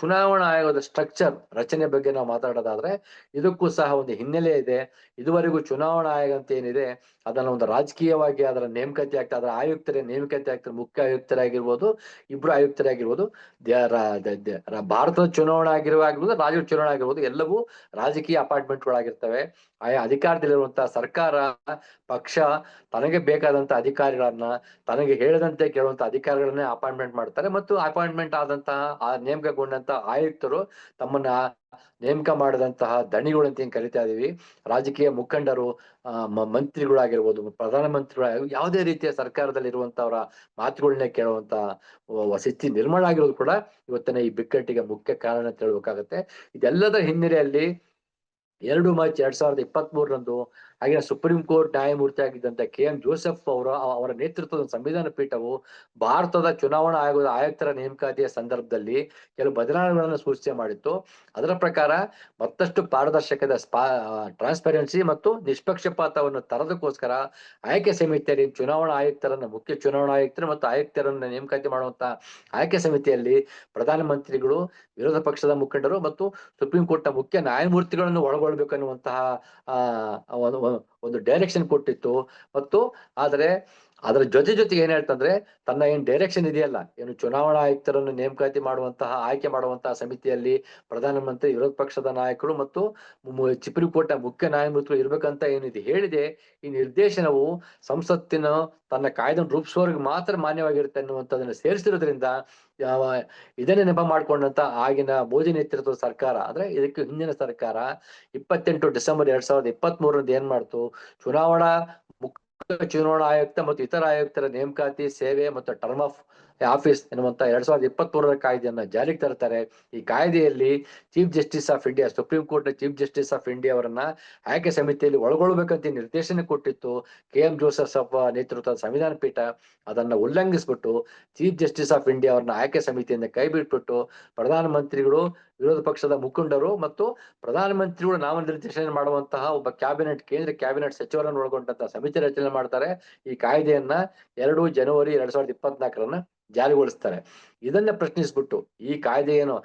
ಚುನಾವಣಾ ಆಯೋಗದ ಸ್ಟ್ರಕ್ಚರ್, ರಚನೆ ಬಗ್ಗೆ ನಾವು ಮಾತಾಡೋದಾದ್ರೆ ಇದಕ್ಕೂ ಸಹ ಒಂದು ಹಿನ್ನೆಲೆ ಇದೆ. ಇದುವರೆಗೂ ಚುನಾವಣಾ ಆಯೋಗ ಅಂತ ಏನಿದೆ ಅದನ್ನ ಒಂದು ರಾಜಕೀಯವಾಗಿ ಅದರ ನೇಮಕಾತಿ ಆಗ್ತಾ ಅದರ ಆಯುಕ್ತರೇ ನೇಮಕಾತಿ ಆಗ್ತಾರೆ ಮುಖ್ಯ ಆಯುಕ್ತರಾಗಿರ್ಬೋದು, ಇಬ್ರು ಆಯುಕ್ತರಾಗಿರ್ಬೋದು ಭಾರತದ ಚುನಾವಣೆ ಆಗಿರುವ ಆಗಿರ್ಬೋದು ರಾಜ್ಯದ ಚುನಾವಣೆ ಆಗಿರ್ಬೋದು, ಎಲ್ಲವೂ ರಾಜಕೀಯ ಅಪಾರ್ಟ್ಮೆಂಟ್ಗಳಾಗಿರ್ತವೆ ಆಯಾ ಅಧಿಕಾರದಲ್ಲಿರುವಂತಹ ಸರ್ಕಾರ, ಪಕ್ಷ ತನಗೆ ಬೇಕಾದಂತ ಅಧಿಕಾರಿಗಳನ್ನ, ತನಗೆ ಹೇಳದಂತೆ ಕೇಳುವಂತ ಅಧಿಕಾರಿಗಳನ್ನೇ ಅಪಾಯಿಂಟ್ಮೆಂಟ್ ಮಾಡ್ತಾರೆ. ಮತ್ತು ಅಪಾಯಿಂಟ್ಮೆಂಟ್ ಆದಂತಹ, ಆ ನೇಮಕಗೊಂಡಂತಹ ಆಯುಕ್ತರು ತಮ್ಮನ್ನ ನೇಮಕ ಮಾಡಿದಂತಹ ದಣಿಗಳು ಅಂತ ಏನ್ ಕರಿತಾ ಇದೀವಿ. ರಾಜಕೀಯ ಮುಖಂಡರು, ಆ ಮ- ಪ್ರಧಾನಮಂತ್ರಿಗಳ ಯಾವುದೇ ರೀತಿಯ ಸರ್ಕಾರದಲ್ಲಿ ಇರುವಂತವರ ಮಾತುಗಳನ್ನೇ ಕೇಳುವಂತ ವಸತಿ ನಿರ್ಮಾಣ ಆಗಿರೋದು ಕೂಡ ಇವತ್ತಿನ ಈ ಬಿಕ್ಕಟ್ಟಿಗೆ ಮುಖ್ಯ ಕಾರಣ ಅಂತ ಹೇಳ್ಬೇಕಾಗತ್ತೆ. ಇದೆಲ್ಲದ ಹಿನ್ನೆಲೆಯಲ್ಲಿ ಎರಡು ಮಾರ್ಚ್ ಎರಡ್ ಸಾವಿರದ ಇಪ್ಪತ್ತ್ ಮೂರರಂದು ಆಗಿನ ಸುಪ್ರೀಂ ಕೋರ್ಟ್ ನ್ಯಾಯಮೂರ್ತಿ ಆಗಿದ್ದಂತ ಕೆ ಎಂ ಜೋಸೆಫ್ ಅವರ ಅವರ ನೇತೃತ್ವದ ಸಂವಿಧಾನ ಪೀಠವು ಭಾರತದ ಚುನಾವಣಾ ಆಯೋಗದ ಆಯುಕ್ತರ ನೇಮಕಾತಿಯ ಸಂದರ್ಭದಲ್ಲಿ ಕೆಲವು ಬದಲಾವಣೆಗಳನ್ನು ಸೂಚನೆ ಮಾಡಿತ್ತು. ಅದರ ಪ್ರಕಾರ ಮತ್ತಷ್ಟು ಪಾರದರ್ಶಕದ ಸ್ಪಾ, ಟ್ರಾನ್ಸ್ಪರೆನ್ಸಿ ಮತ್ತು ನಿಷ್ಪಕ್ಷಪಾತವನ್ನು ತರದಕ್ಕೋಸ್ಕರ ಆಯ್ಕೆ ಸಮಿತಿಯಲ್ಲಿ ಚುನಾವಣಾ ಆಯುಕ್ತರನ್ನ, ಮುಖ್ಯ ಚುನಾವಣಾ ಆಯುಕ್ತರು ಮತ್ತು ಆಯುಕ್ತರನ್ನ ನೇಮಕಾತಿ ಮಾಡುವಂತ ಆಯ್ಕೆ ಸಮಿತಿಯಲ್ಲಿ ಪ್ರಧಾನಮಂತ್ರಿಗಳು, ವಿರೋಧ ಪಕ್ಷದ ಮುಖಂಡರು ಮತ್ತು ಸುಪ್ರೀಂ ಕೋರ್ಟ್ನ ಮುಖ್ಯ ನ್ಯಾಯಮೂರ್ತಿಗಳನ್ನು ಒಳಗೊಳ್ಬೇಕನ್ನುವಂತಹ ಆ ಒಂದು ಡೈರೆಕ್ಷನ್ ಕೊಟ್ಟಿತ್ತು. ಮತ್ತು ಆದರೆ ಅದರ ಜೊತೆ ಜೊತೆಗೆ ಏನ್ ಹೇಳ್ತಂದ್ರೆ, ತನ್ನ ಏನ್ ಡೈರೆಕ್ಷನ್ ಇದೆಯಲ್ಲ, ಏನು ಚುನಾವಣಾ ಆಯುಕ್ತರನ್ನು ನೇಮಕಾತಿ ಮಾಡುವಂತಹ, ಆಯ್ಕೆ ಮಾಡುವಂತಹ ಸಮಿತಿಯಲ್ಲಿ ಪ್ರಧಾನಮಂತ್ರಿ, ವಿರೋಧ ಪಕ್ಷದ ನಾಯಕರು ಮತ್ತು ಕೋರ್ಟ್ನ ಮುಖ್ಯ ನ್ಯಾಯಮೂರ್ತಿಗಳು ಇರ್ಬೇಕಂತ ಏನಿದೆ ಹೇಳಿದೆ, ಈ ನಿರ್ದೇಶನವು ಸಂಸತ್ತಿನ ತನ್ನ ಕಾಯ್ದೆಯನ್ನು ರೂಪಿಸುವವರಿಗೆ ಮಾತ್ರ ಮಾನ್ಯವಾಗಿರುತ್ತೆ ಅನ್ನುವಂಥದ್ದನ್ನು ಸೇರಿಸಿರೋದ್ರಿಂದ ಇದನ್ನೇ ನೆಪ ಮಾಡ್ಕೊಂಡಂತ ಆಗಿನ ಮೋದಿ ನೇತೃತ್ವದ ಸರ್ಕಾರ, ಅಂದ್ರೆ ಇದಕ್ಕೆ ಹಿಂದಿನ ಸರ್ಕಾರ ಇಪ್ಪತ್ತೆಂಟು ಡಿಸೆಂಬರ್ ಎರಡ್ ಸಾವಿರದ ಇಪ್ಪತ್ತ್ ಮೂರರಂದು ಏನ್ ಮಾಡ್ತು, ಚುನಾವಣಾ ಮುಖ್ಯ ಚುನಾವಣಾ ಆಯುಕ್ತ ಮತ್ತು ಇತರ ಆಯುಕ್ತರ ನೇಮಕಾತಿ ಸೇವೆ ಮತ್ತು ಟರ್ಮ್ ಆಫ್ ಆಫೀಸ್ ಎನ್ನುವಂತ ಎರಡ್ ಸಾವಿರದ ಇಪ್ಪತ್ತ್ ಮೂರರ ಕಾಯ್ದೆಯನ್ನ ಜಾರಿಗೆ ತರ್ತಾರೆ. ಈ ಕಾಯ್ದೆಯಲ್ಲಿ chief justice of India, supreme ಕೋರ್ಟ್ನ ಚೀಫ್ ಜಸ್ಟಿಸ್ ಆಫ್ ಇಂಡಿಯಾ ಅವರನ್ನ ಆಯ್ಕೆ ಸಮಿತಿಯಲ್ಲಿ ಒಳಗೊಳ್ಬೇಕಂತ ನಿರ್ದೇಶನ ಕೊಟ್ಟಿತ್ತು. ಕೆ ಎಂ ಜೋಸೆಫ್ ನೇತೃತ್ವದ ಸಂವಿಧಾನ ಪೀಠ ಅದನ್ನ ಉಲ್ಲಂಘಿಸ್ಬಿಟ್ಟು ಚೀಫ್ ಜಸ್ಟಿಸ್ ಆಫ್ ಇಂಡಿಯಾ ಅವರನ್ನ ಆಯ್ಕೆ ಸಮಿತಿಯಿಂದ ಕೈ ಬಿಟ್ಬಿಟ್ಟು ಪ್ರಧಾನಮಂತ್ರಿಗಳು, ವಿರೋಧ ಪಕ್ಷದ ಮುಖಂಡರು ಮತ್ತು ಪ್ರಧಾನಮಂತ್ರಿಗಳು ನಾಮನಿರ್ದೇಶನ ಮಾಡುವಂತಹ ಒಬ್ಬ ಕ್ಯಾಬಿನೆಟ್, ಕೇಂದ್ರ ಕ್ಯಾಬಿನೆಟ್ ಸಚಿವರನ್ನು ಒಳಗೊಂಡಂತಹ ಸಮಿತಿ ರಚನೆ ಮಾಡ್ತಾರೆ. ಈ ಕಾಯ್ದೆಯನ್ನ ಎರಡು ಜನವರಿ ಎರಡ್ ಸಾವಿರದ ಇಪ್ಪತ್ನಾಲ್ಕರನ್ನ ಜಾರಿಗೊಳಿಸ್ತಾರೆ. ಇದನ್ನ ಪ್ರಶ್ನಿಸ್ಬಿಟ್ಟು ಈ ಕಾಯ್ದೆಯನ್ನು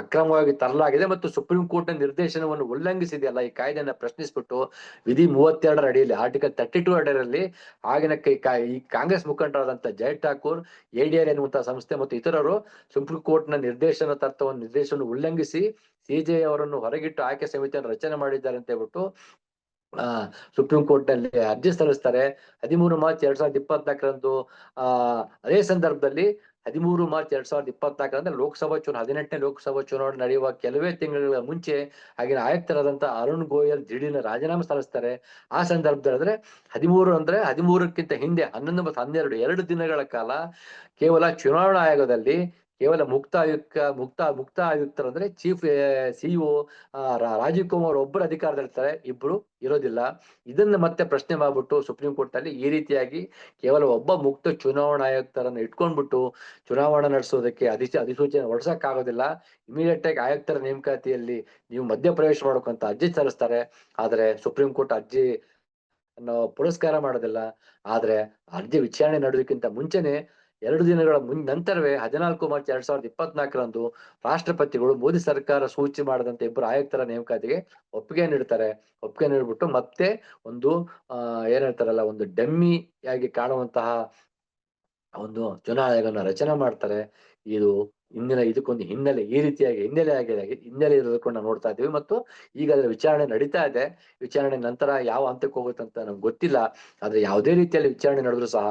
ಅಕ್ರಮವಾಗಿ ತರಲಾಗಿದೆ ಮತ್ತು ಸುಪ್ರೀಂ ಕೋರ್ಟ್ನ ನಿರ್ದೇಶನವನ್ನು ಉಲ್ಲಂಘಿಸಿದೆಯಲ್ಲ ಈ ಕಾಯ್ದೆಯನ್ನ ಪ್ರಶ್ನಿಸ್ಬಿಟ್ಟು ವಿಧಿ ಮೂವತ್ತೆರಡರ ಅಡಿಯಲ್ಲಿ ಆರ್ಟಿಕಲ್ ತರ್ಟಿ ಟು ಅಡಿಯಲ್ಲಿ ಆಗಿನ ಕೈ, ಈ ಕಾಂಗ್ರೆಸ್ ಮುಖಂಡರಾದಂತಹ ಜಯ್ ಠಾಕೂರ್ ಎಡಿಆರ್ ಎನ್ನುವಂತಹ ಸಂಸ್ಥೆ ಮತ್ತು ಇತರರು ಸುಪ್ರೀಂ ಕೋರ್ಟ್ನ ನಿರ್ದೇಶನ ತತ್ವವನ್ನು ನಿರ್ದೇಶನ ಉಲ್ಲಂಘಿಸಿ ಸಿಜೆ ಅವರನ್ನು ಹೊರಗಿಟ್ಟು ಆಯ್ಕೆ ಸಮಿತಿಯನ್ನು ರಚನೆ ಮಾಡಿದ್ದಾರೆ ಅಂತ ಹೇಳ್ಬಿಟ್ಟು ಸುಪ್ರೀಂ ಕೋರ್ಟ್ನಲ್ಲಿ ಅರ್ಜಿ ಸಲ್ಲಿಸ್ತಾರೆ. ಹದಿಮೂರು ಮಾರ್ಚ್ ಎರಡ್ ಸಾವಿರದ ಇಪ್ಪತ್ನಾಲ್ಕರಂದು, ಆ, ಅದೇ ಸಂದರ್ಭದಲ್ಲಿ ಹದಿಮೂರು ಮಾರ್ಚ್ ಎರಡ್ ಸಾವಿರದ ಇಪ್ಪತ್ನಾಲ್ಕರಂದ್ರೆ ಲೋಕಸಭಾ ಚುನಾವಣೆ, ಹದಿನೆಂಟನೇ ಲೋಕಸಭಾ ಚುನಾವಣೆ ನಡೆಯುವ ಕೆಲವೇ ತಿಂಗಳ ಮುಂಚೆ ಆಗಿನ ಆಯುಕ್ತರಾದಂತ ಅರುಣ್ ಗೋಯಲ್ ದಿಢೀರ್ನ ರಾಜೀನಾಮೆ ಸಲ್ಲಿಸ್ತಾರೆ. ಆ ಸಂದರ್ಭದಲ್ಲಿ ಅಂದ್ರೆ ಹದಿಮೂರು ಅಂದ್ರೆ ಹದಿಮೂರಕ್ಕಿಂತ ಹಿಂದೆ ಹನ್ನೊಂದು ಮತ್ತು ಹನ್ನೆರಡು, ಎರಡು ದಿನಗಳ ಕಾಲ ಕೇವಲ ಚುನಾವಣಾ ಆಯೋಗದಲ್ಲಿ ಕೇವಲ ಮುಕ್ತ ಆಯುಕ್ತ ಮುಕ್ತ ಮುಕ್ತ ಆಯುಕ್ತರಂದ್ರೆ ಚೀಫ್ ಸಿಇಒ ರಾಜೀವ್ ಕುಮಾರ್ ಒಬ್ಬರು ಅಧಿಕಾರದಲ್ಲಿರ್ತಾರೆ ಇಬ್ರು ಇರೋದಿಲ್ಲ. ಇದನ್ನ ಮತ್ತೆ ಪ್ರಶ್ನೆ ಮಾಡ್ಬಿಟ್ಟು ಸುಪ್ರೀಂ ಕೋರ್ಟ್ ಅಲ್ಲಿ ಈ ರೀತಿಯಾಗಿ ಕೇವಲ ಒಬ್ಬ ಮುಕ್ತ ಚುನಾವಣಾ ಆಯುಕ್ತರನ್ನ ಇಟ್ಕೊಂಡ್ಬಿಟ್ಟು ಚುನಾವಣಾ ನಡೆಸೋದಕ್ಕೆ ಅಧಿಸ, ಅಧಿಸೂಚನೆ ಆಗೋದಿಲ್ಲ ಇಮಿಡಿಯೇಟ್ ಆಗಿ ಆಯುಕ್ತರ ನೇಮಕಾತಿಯಲ್ಲಿ ನೀವು ಮಧ್ಯಪ್ರವೇಶ ಮಾಡೋಕಂತ ಅರ್ಜಿ ಸಲ್ಲಿಸ್ತಾರೆ. ಆದ್ರೆ ಸುಪ್ರೀಂ ಕೋರ್ಟ್ ಅರ್ಜಿ ಪುರಸ್ಕಾರ ಮಾಡೋದಿಲ್ಲ. ಆದ್ರೆ ಅರ್ಜಿ ವಿಚಾರಣೆ ನಡೆಯೋದಕ್ಕಿಂತ ಮುಂಚೆನೆ ಎರಡು ದಿನಗಳ ಮುನ್, ನಂತರವೇ ಹದಿನಾಲ್ಕು ಮಾರ್ಚ್ ಎರಡ್ ಸಾವಿರದ ಇಪ್ಪತ್ನಾಲ್ಕರಂದು ರಾಷ್ಟ್ರಪತಿಗಳು ಮೋದಿ ಸರ್ಕಾರ ಸೂಚಿ ಮಾಡದಂತೆ ಇಬ್ಬರು ಆಯುಕ್ತರ ನೇಮಕಾತಿಗೆ ಒಪ್ಪಿಗೆ ನೀಡ್ತಾರೆ. ಒಪ್ಪಿಗೆ ನೀಡ್ಬಿಟ್ಟು ಮತ್ತೆ ಒಂದು ಅಹ್ ಏನ್ ಹೇಳ್ತಾರಲ್ಲ, ಒಂದು ಡಮ್ಮಿಯಾಗಿ ಕಾಣುವಂತಹ ಒಂದು ಚುನಾವಣೆಯನ್ನು ರಚನೆ ಮಾಡ್ತಾರೆ. ಇದು ಇಂದಿನ ಇದಕ್ಕೊಂದು ಹಿನ್ನೆಲೆ ಈ ರೀತಿಯಾಗಿ ಹಿನ್ನೆಲೆ ಆಗಿದೆ, ಹಿನ್ನೆಲೆ ಇರೋದಕ್ಕೊಂಡು ನಾವು ನೋಡ್ತಾ ಇದ್ದೀವಿ. ಮತ್ತು ಈಗ ಅದರ ವಿಚಾರಣೆ ನಡೀತಾ ಇದೆ. ವಿಚಾರಣೆ ನಂತರ ಯಾವ ಹಂತಕ್ಕೆ ಹೋಗುತ್ತೆ ಅಂತ ನಮ್ಗೆ ಗೊತ್ತಿಲ್ಲ. ಆದ್ರೆ ಯಾವುದೇ ರೀತಿಯಲ್ಲಿ ವಿಚಾರಣೆ ನಡೆದ್ರು ಸಹ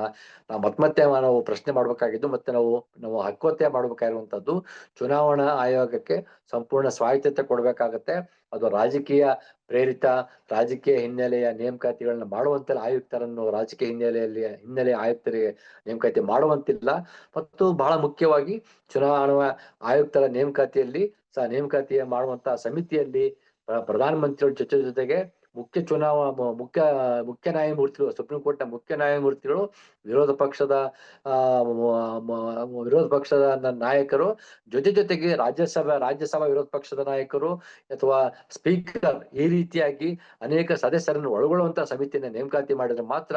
ನಾವು ಮತ್ ಮತ್ತೆ ನಾವು ಪ್ರಶ್ನೆ ಮಾಡ್ಬೇಕಾಗಿದ್ದು ಮತ್ತೆ ನಾವು ನಾವು ಹಕ್ಕೊತ್ತೆ ಮಾಡ್ಬೇಕಾಗಿರುವಂತದ್ದು ಚುನಾವಣಾ ಆಯೋಗಕ್ಕೆ ಸಂಪೂರ್ಣ ಸ್ವಾಯತ್ತತೆ ಕೊಡ್ಬೇಕಾಗತ್ತೆ. ಅದು ರಾಜಕೀಯ ಪ್ರೇರಿತ, ರಾಜಕೀಯ ಹಿನ್ನೆಲೆಯ ನೇಮಕಾತಿಗಳನ್ನ ಮಾಡುವಂತಿಲ್ಲ ಆಯುಕ್ತರನ್ನು ರಾಜಕೀಯ ಹಿನ್ನೆಲೆಯಲ್ಲಿ ಹಿನ್ನೆಲೆ ಆಯುಕ್ತರಿಗೆ ನೇಮಕಾತಿ ಮಾಡುವಂತಿಲ್ಲ. ಮತ್ತು ಬಹಳ ಮುಖ್ಯವಾಗಿ ಚುನಾವಣಾ ಆಯುಕ್ತರ ನೇಮಕಾತಿಯಲ್ಲಿ ಸಹ ನೇಮಕಾತಿ ಮಾಡುವಂತಹ ಸಮಿತಿಯಲ್ಲಿ ಪ್ರಧಾನಮಂತ್ರಿಗಳ ಜೊತೆ ಜೊತೆಗೆ ಮುಖ್ಯ ಚುನಾವ ಮುಖ್ಯ ಮುಖ್ಯ ನ್ಯಾಯಮೂರ್ತಿಗಳು, ಸುಪ್ರೀಂ ಕೋರ್ಟ್ನ ಮುಖ್ಯ ನ್ಯಾಯಮೂರ್ತಿಗಳು, ವಿರೋಧ ಪಕ್ಷದ ವಿರೋಧ ಪಕ್ಷದ ನಾಯಕರು, ಜೊತೆ ಜೊತೆಗೆ ರಾಜ್ಯಸಭಾ ರಾಜ್ಯಸಭಾ ವಿರೋಧ ಪಕ್ಷದ ನಾಯಕರು ಅಥವಾ ಸ್ಪೀಕರ್ ಈ ರೀತಿಯಾಗಿ ಅನೇಕ ಸದಸ್ಯರನ್ನು ಒಳಗೊಳ್ಳುವಂತಹ ಸಮಿತಿಯನ್ನು ನೇಮಕಾತಿ ಮಾಡಿದ್ರೆ ಮಾತ್ರ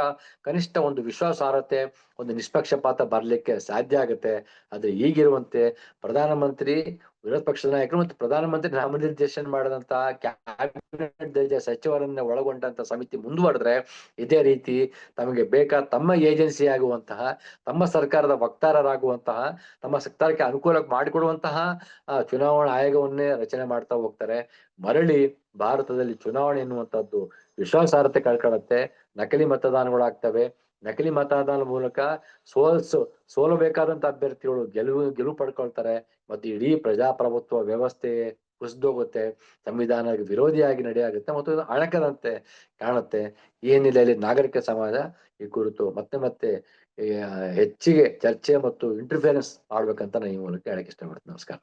ಕನಿಷ್ಠ ಒಂದು ವಿಶ್ವಾಸಾರ್ಹತೆ, ಒಂದು ನಿಷ್ಪಕ್ಷಪಾತ ಬರ್ಲಿಕ್ಕೆ ಸಾಧ್ಯ ಆಗುತ್ತೆ. ಆದರೆ ಈಗಿರುವಂತೆ ಪ್ರಧಾನಮಂತ್ರಿ ವಿರೋಧ ಪಕ್ಷದ ನಾಯಕರು ಮತ್ತು ಪ್ರಧಾನಮಂತ್ರಿ ನಾಮನಿರ್ದೇಶನ ಮಾಡಿದಂತಹ ಕ್ಯಾಬಿನೆಟ್ ಸಚಿವರನ್ನ ಒಳಗೊಂಡಂತ ಸಮಿತಿ ಮುಂದುವರೆದ್ರೆ ಇದೇ ರೀತಿ ತಮಗೆ ಬೇಕಾದ ತಮ್ಮ ಏಜೆನ್ಸಿ ಆಗುವಂತಹ, ತಮ್ಮ ಸರ್ಕಾರದ ವಕ್ತಾರರಾಗುವಂತಹ, ತಮ್ಮ ಸರ್ಕಾರಕ್ಕೆ ಅನುಕೂಲ ಮಾಡಿಕೊಡುವಂತಹ ಚುನಾವಣಾ ಆಯೋಗವನ್ನೇ ರಚನೆ ಮಾಡ್ತಾ ಹೋಗ್ತಾರೆ. ಮರಳಿ ಭಾರತದಲ್ಲಿ ಚುನಾವಣೆ ಎನ್ನುವಂತಹದ್ದು ವಿಶ್ವಾಸಾರ್ಹತೆ ಕಳ್ಕೊಳ್ಳುತ್ತೆ. ನಕಲಿ ಮತದಾನಗಳಾಗ್ತವೆ. ನಕಲಿ ಮತದಾನ ಮೂಲಕ ಸೋಲ್ಸು, ಸೋಲಬೇಕಾದಂತ ಅಭ್ಯರ್ಥಿಗಳು ಗೆಲುವು ಗೆಲುವು ಪಡ್ಕೊಳ್ತಾರೆ. ಮತ್ತು ಇಡೀ ಪ್ರಜಾಪ್ರಭುತ್ವ ವ್ಯವಸ್ಥೆ ಕುಸಿದೋಗುತ್ತೆ. ಸಂವಿಧಾನ ವಿರೋಧಿಯಾಗಿ ನಡೆಯಾಗುತ್ತೆ ಮತ್ತು ಅಣಕದಂತೆ ಕಾಣುತ್ತೆ. ಈ ಹಿನ್ನೆಲೆಯಲ್ಲಿ ನಾಗರಿಕ ಸಮಾಜ ಈ ಕುರಿತು ಮತ್ತೆ ಮತ್ತೆ ಹೆಚ್ಚಿಗೆ ಚರ್ಚೆ ಮತ್ತು ಇಂಟರ್ಫಿಯರೆನ್ಸ್ ಮಾಡ್ಬೇಕಂತ ನಾನು ಈ ಮೂಲಕ ಹೇಳಕ್ ಇಷ್ಟಪಡ್ತೀನಿ. ನಮಸ್ಕಾರ.